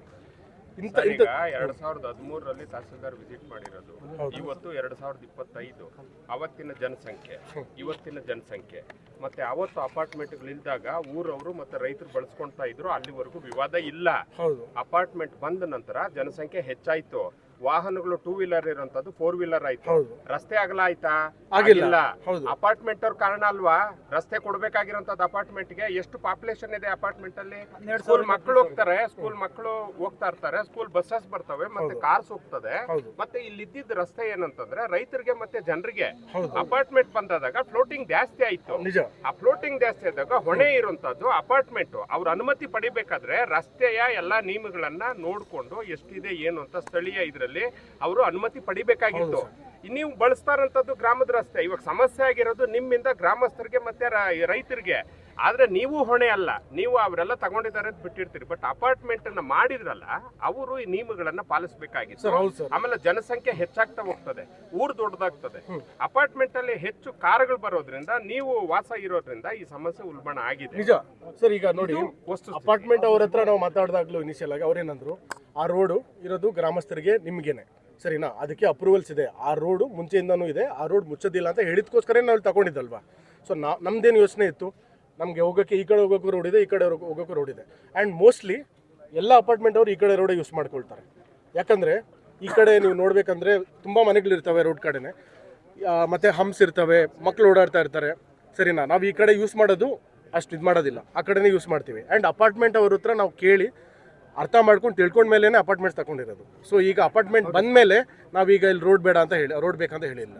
ಇಂಥ ಇಂಥ ಈಗ ಎರಡ್ ಸಾವಿರದ ಹದಿಮೂರರಲ್ಲಿ ತಹಸೀಲ್ದಾರ್ ವಿಸಿಟ್ ಮಾಡಿರೋದು. ಇವತ್ತು ಎರಡ್ ಸಾವಿರದ ಇಪ್ಪತ್ತೈದು. ಅವತ್ತಿನ ಜನಸಂಖ್ಯೆ. ಇವತ್ತಿನ ಜನಸಂಖ್ಯೆ. ಮತ್ತೆ ಅವತ್ತು ಅಪಾರ್ಟ್ಮೆಂಟ್ಗಳಿದ್ದಾಗ ಊರವರು ಮತ್ತೆ ರೈತರು ಬಳಸ್ಕೊಂತಾ ಇದ್ರು ಅಲ್ಲಿವರೆಗೂ ವಿವಾದ ಇಲ್ಲ. ಹೌದು. ಅಪಾರ್ಟ್ಮೆಂಟ್ ಬಂದ ನಂತರ ಜನಸಂಖ್ಯೆ ಹೆಚ್ಚಾಯ್ತು. ವಾಹನಗಳು ಟೂ ವೀಲರ್ ಇರುವಂತದ್ದು ಫೋರ್ ವೀಲರ್ ಆಯ್ತು. ಹೌದು. ರಸ್ತೆ ಅಗಲ ಆಯ್ತಾ ಆಗಿಲ್ಲ. ಹೌದು. ಅಪಾರ್ಟ್ಮೆಂಟ್ ಅವ್ರ ಕಾರಣ ಅಲ್ವಾ? ರಸ್ತೆ ಕೊಡ್ಬೇಕಾಗಿರೋಂಥದ್ದು ಅಪಾರ್ಟ್ಮೆಂಟ್ಗೆ. ಎಷ್ಟು ಪಾಪ್ಯುಲೇಷನ್ ಇದೆ ಅಪಾರ್ಟ್ಮೆಂಟ್ ಅಲ್ಲಿ? ಸ್ಕೂಲ್ ಮಕ್ಕಳು ಹೋಗ್ತಾರೆ. ಸ್ಕೂಲ್ ಮಕ್ಕಳು ಹೋಗ್ತಾ ಇರ್ತಾರೆ. ಸ್ಕೂಲ್ ಬಸ್ಸಸ್ ಬರ್ತವೆ ಮತ್ತೆ ಕಾರ್ಸ್ ಹೋಗ್ತದೆ. ಹೌದು. ಮತ್ತೆ ಇಲ್ಲಿ ಇದ್ದಿದ್ದ ರಸ್ತೆ ಏನಂತಂದ್ರೆ ರೈತರಿಗೆ ಮತ್ತೆ ಜನರಿಗೆ ಹೌದು. ಅಪಾರ್ಟ್ಮೆಂಟ್ ಬಂದಾದಾಗ ಫ್ಲೋಟಿಂಗ್ ಜಾಸ್ತಿ ಆಯ್ತು. ನಿಜ. ಆ ಫ್ಲೋಟಿಂಗ್ ಜಾಸ್ತಿ ಆದಾಗ ಹೊಣೆ ಇರುವಂತದ್ದು ಅಪಾರ್ಟ್ಮೆಂಟ್ ಅವ್ರ ಅನುಮತಿ ಪಡಿಬೇಕಾದ್ರೆ ರಸ್ತೆಯ ಎಲ್ಲಾ ನಿಯಮಗಳನ್ನ ನೋಡ್ಕೊಂಡು ಎಷ್ಟಿದೆ ಏನು ಅಂತ ಸ್ಥಳೀಯ ಇದರಲ್ಲಿ ಅವರು ಅನುಮತಿ ಪಡಿಬೇಕಾಗಿತ್ತು. ನೀವು ಬಳಸ್ತಾರಂಥದ್ದು ಗ್ರಾಮದ ರಸ್ತೆ. ಇವಾಗ ಸಮಸ್ಯೆ ಆಗಿರೋದು ನಿಮ್ಮಿಂದ ಗ್ರಾಮಸ್ಥರಿಗೆ ಮತ್ತೆ ರೈತರಿಗೆ. ಆದ್ರೆ ನೀವು ಹೊಣೆ ಅಲ್ಲ. ನೀವು ಅವರೆಲ್ಲ ತಗೊಂಡಿದ್ದಾರೆ ಅಂತ ಬಿಟ್ಟಿರ್ತೀರಿ. ಬಟ್ ಅಪಾರ್ಟ್ಮೆಂಟ್ ಅನ್ನ ಮಾಡಿದ್ರಲ್ಲ ಅವರು ಈ ನಿಯಮಗಳನ್ನ ಪಾಲಿಸಬೇಕಾಗಿತ್ತು. ಸರ್ ಹೌದು ಸರ್. ಆಮೇಲೆ ಜನಸಂಖ್ಯೆ ಹೆಚ್ಚಾಗ್ತಾ ಹೋಗ್ತದೆ. ಊರು ದೊಡ್ಡದಾಗ್ತದೆ. ಅಪಾರ್ಟ್ಮೆಂಟ್ ಅಲ್ಲಿ ಹೆಚ್ಚು ಕಾರ್ಗಳು ಬರೋದ್ರಿಂದ ನೀವು ವಾಸ ಇರೋದ್ರಿಂದ ಈ ಸಮಸ್ಯೆ ಉಲ್ಬಣ ಆಗಿದೆ. ನಿಜ. ಸರ್ ಈಗ ನೋಡಿ ವಸ್ತು ಅಪಾರ್ಟ್ಮೆಂಟ್ ಅವ್ರ ಹತ್ರ ನಾವು ಮಾತಾಡಿದಾಗ್ಲೂ ಇನಿಷಿಯಲ್ ಆಗಿ ಅವ್ರೇನಂದ್ರು ಆ ರೋಡು ಇರೋದು ಗ್ರಾಮಸ್ಥರಿಗೆ ನಿಮ್ಗೇನೆ. ಸರಿನಾ? ಅದಕ್ಕೆ ಅಪ್ರೂವಲ್ಸ್ ಇದೆ. ಆ ರೋಡು ಮುಂಚೆಯಿಂದನೂ ಇದೆ. ಆ ರೋಡ್ ಮುಚ್ಚೋದಿಲ್ಲ ಅಂತ ಹೇಳಿದ್ಕೋಸ್ಕರ ನಾವು ತಗೊಂಡಿದ್ದಲ್ವಾ? ಸೊ ನಾ ನಮ್ದೇನು ಯೋಚನೆ ಇತ್ತು? ನಮಗೆ ಹೋಗೋಕ್ಕೆ ಈ ಕಡೆ ಹೋಗೋಕ್ಕೂ ರೋಡ್ ಇದೆ, ಈ ಕಡೆ ಹೋಗೋ- ಹೋಗೋಕ್ಕೂ ರೋಡ್ ಇದೆ. ಆ್ಯಂಡ್ ಮೋಸ್ಟ್ಲಿ ಎಲ್ಲ ಅಪಾರ್ಟ್ಮೆಂಟ್ ಅವರು ಈ ಕಡೆ ರೋಡೇ ಯೂಸ್ ಮಾಡ್ಕೊಳ್ತಾರೆ. ಯಾಕಂದರೆ ಈ ಕಡೆ ನೀವು ನೋಡಬೇಕಂದ್ರೆ ತುಂಬ ಮನೆಗಳಿರ್ತವೆ ರೋಡ್ ಕಡೆನೆ. ಮತ್ತು ಮತ್ತೆ ಹಂಪ್ಸ್ ಇರ್ತವೆ ಮಕ್ಕಳು ಓಡಾಡ್ತಾ ಇರ್ತಾರೆ. ಸರಿನಾ? ನಾವು ಈ ಕಡೆ ಯೂಸ್ ಮಾಡೋದು ಅಷ್ಟು ಇದು ಮಾಡೋದಿಲ್ಲ. ಆ ಕಡೆನೇ ಯೂಸ್ ಮಾಡ್ತೀವಿ. ಆ್ಯಂಡ್ ಅಪಾರ್ಟ್ಮೆಂಟ್ ಅವ್ರ ಹತ್ರ ನಾವು ಕೇಳಿ ಅರ್ಥ ಮಾಡ್ಕೊಂಡು ತಿಳ್ಕೊಂಡ ಮೇಲೇ ಅಪಾರ್ಟ್ಮೆಂಟ್ಸ್ ತಗೊಂಡಿರೋದು ಸೊ ಈಗ ಅಪಾರ್ಟ್ಮೆಂಟ್ ಬಂದ ಮೇಲೆ ನಾವೀಗ ಇಲ್ಲಿ ರೋಡ್ ಬೇಡ ಅಂತ ಹೇಳಿ ರೋಡ್ ಬೇಕಂತ ಹೇಳಿಲ್ಲ.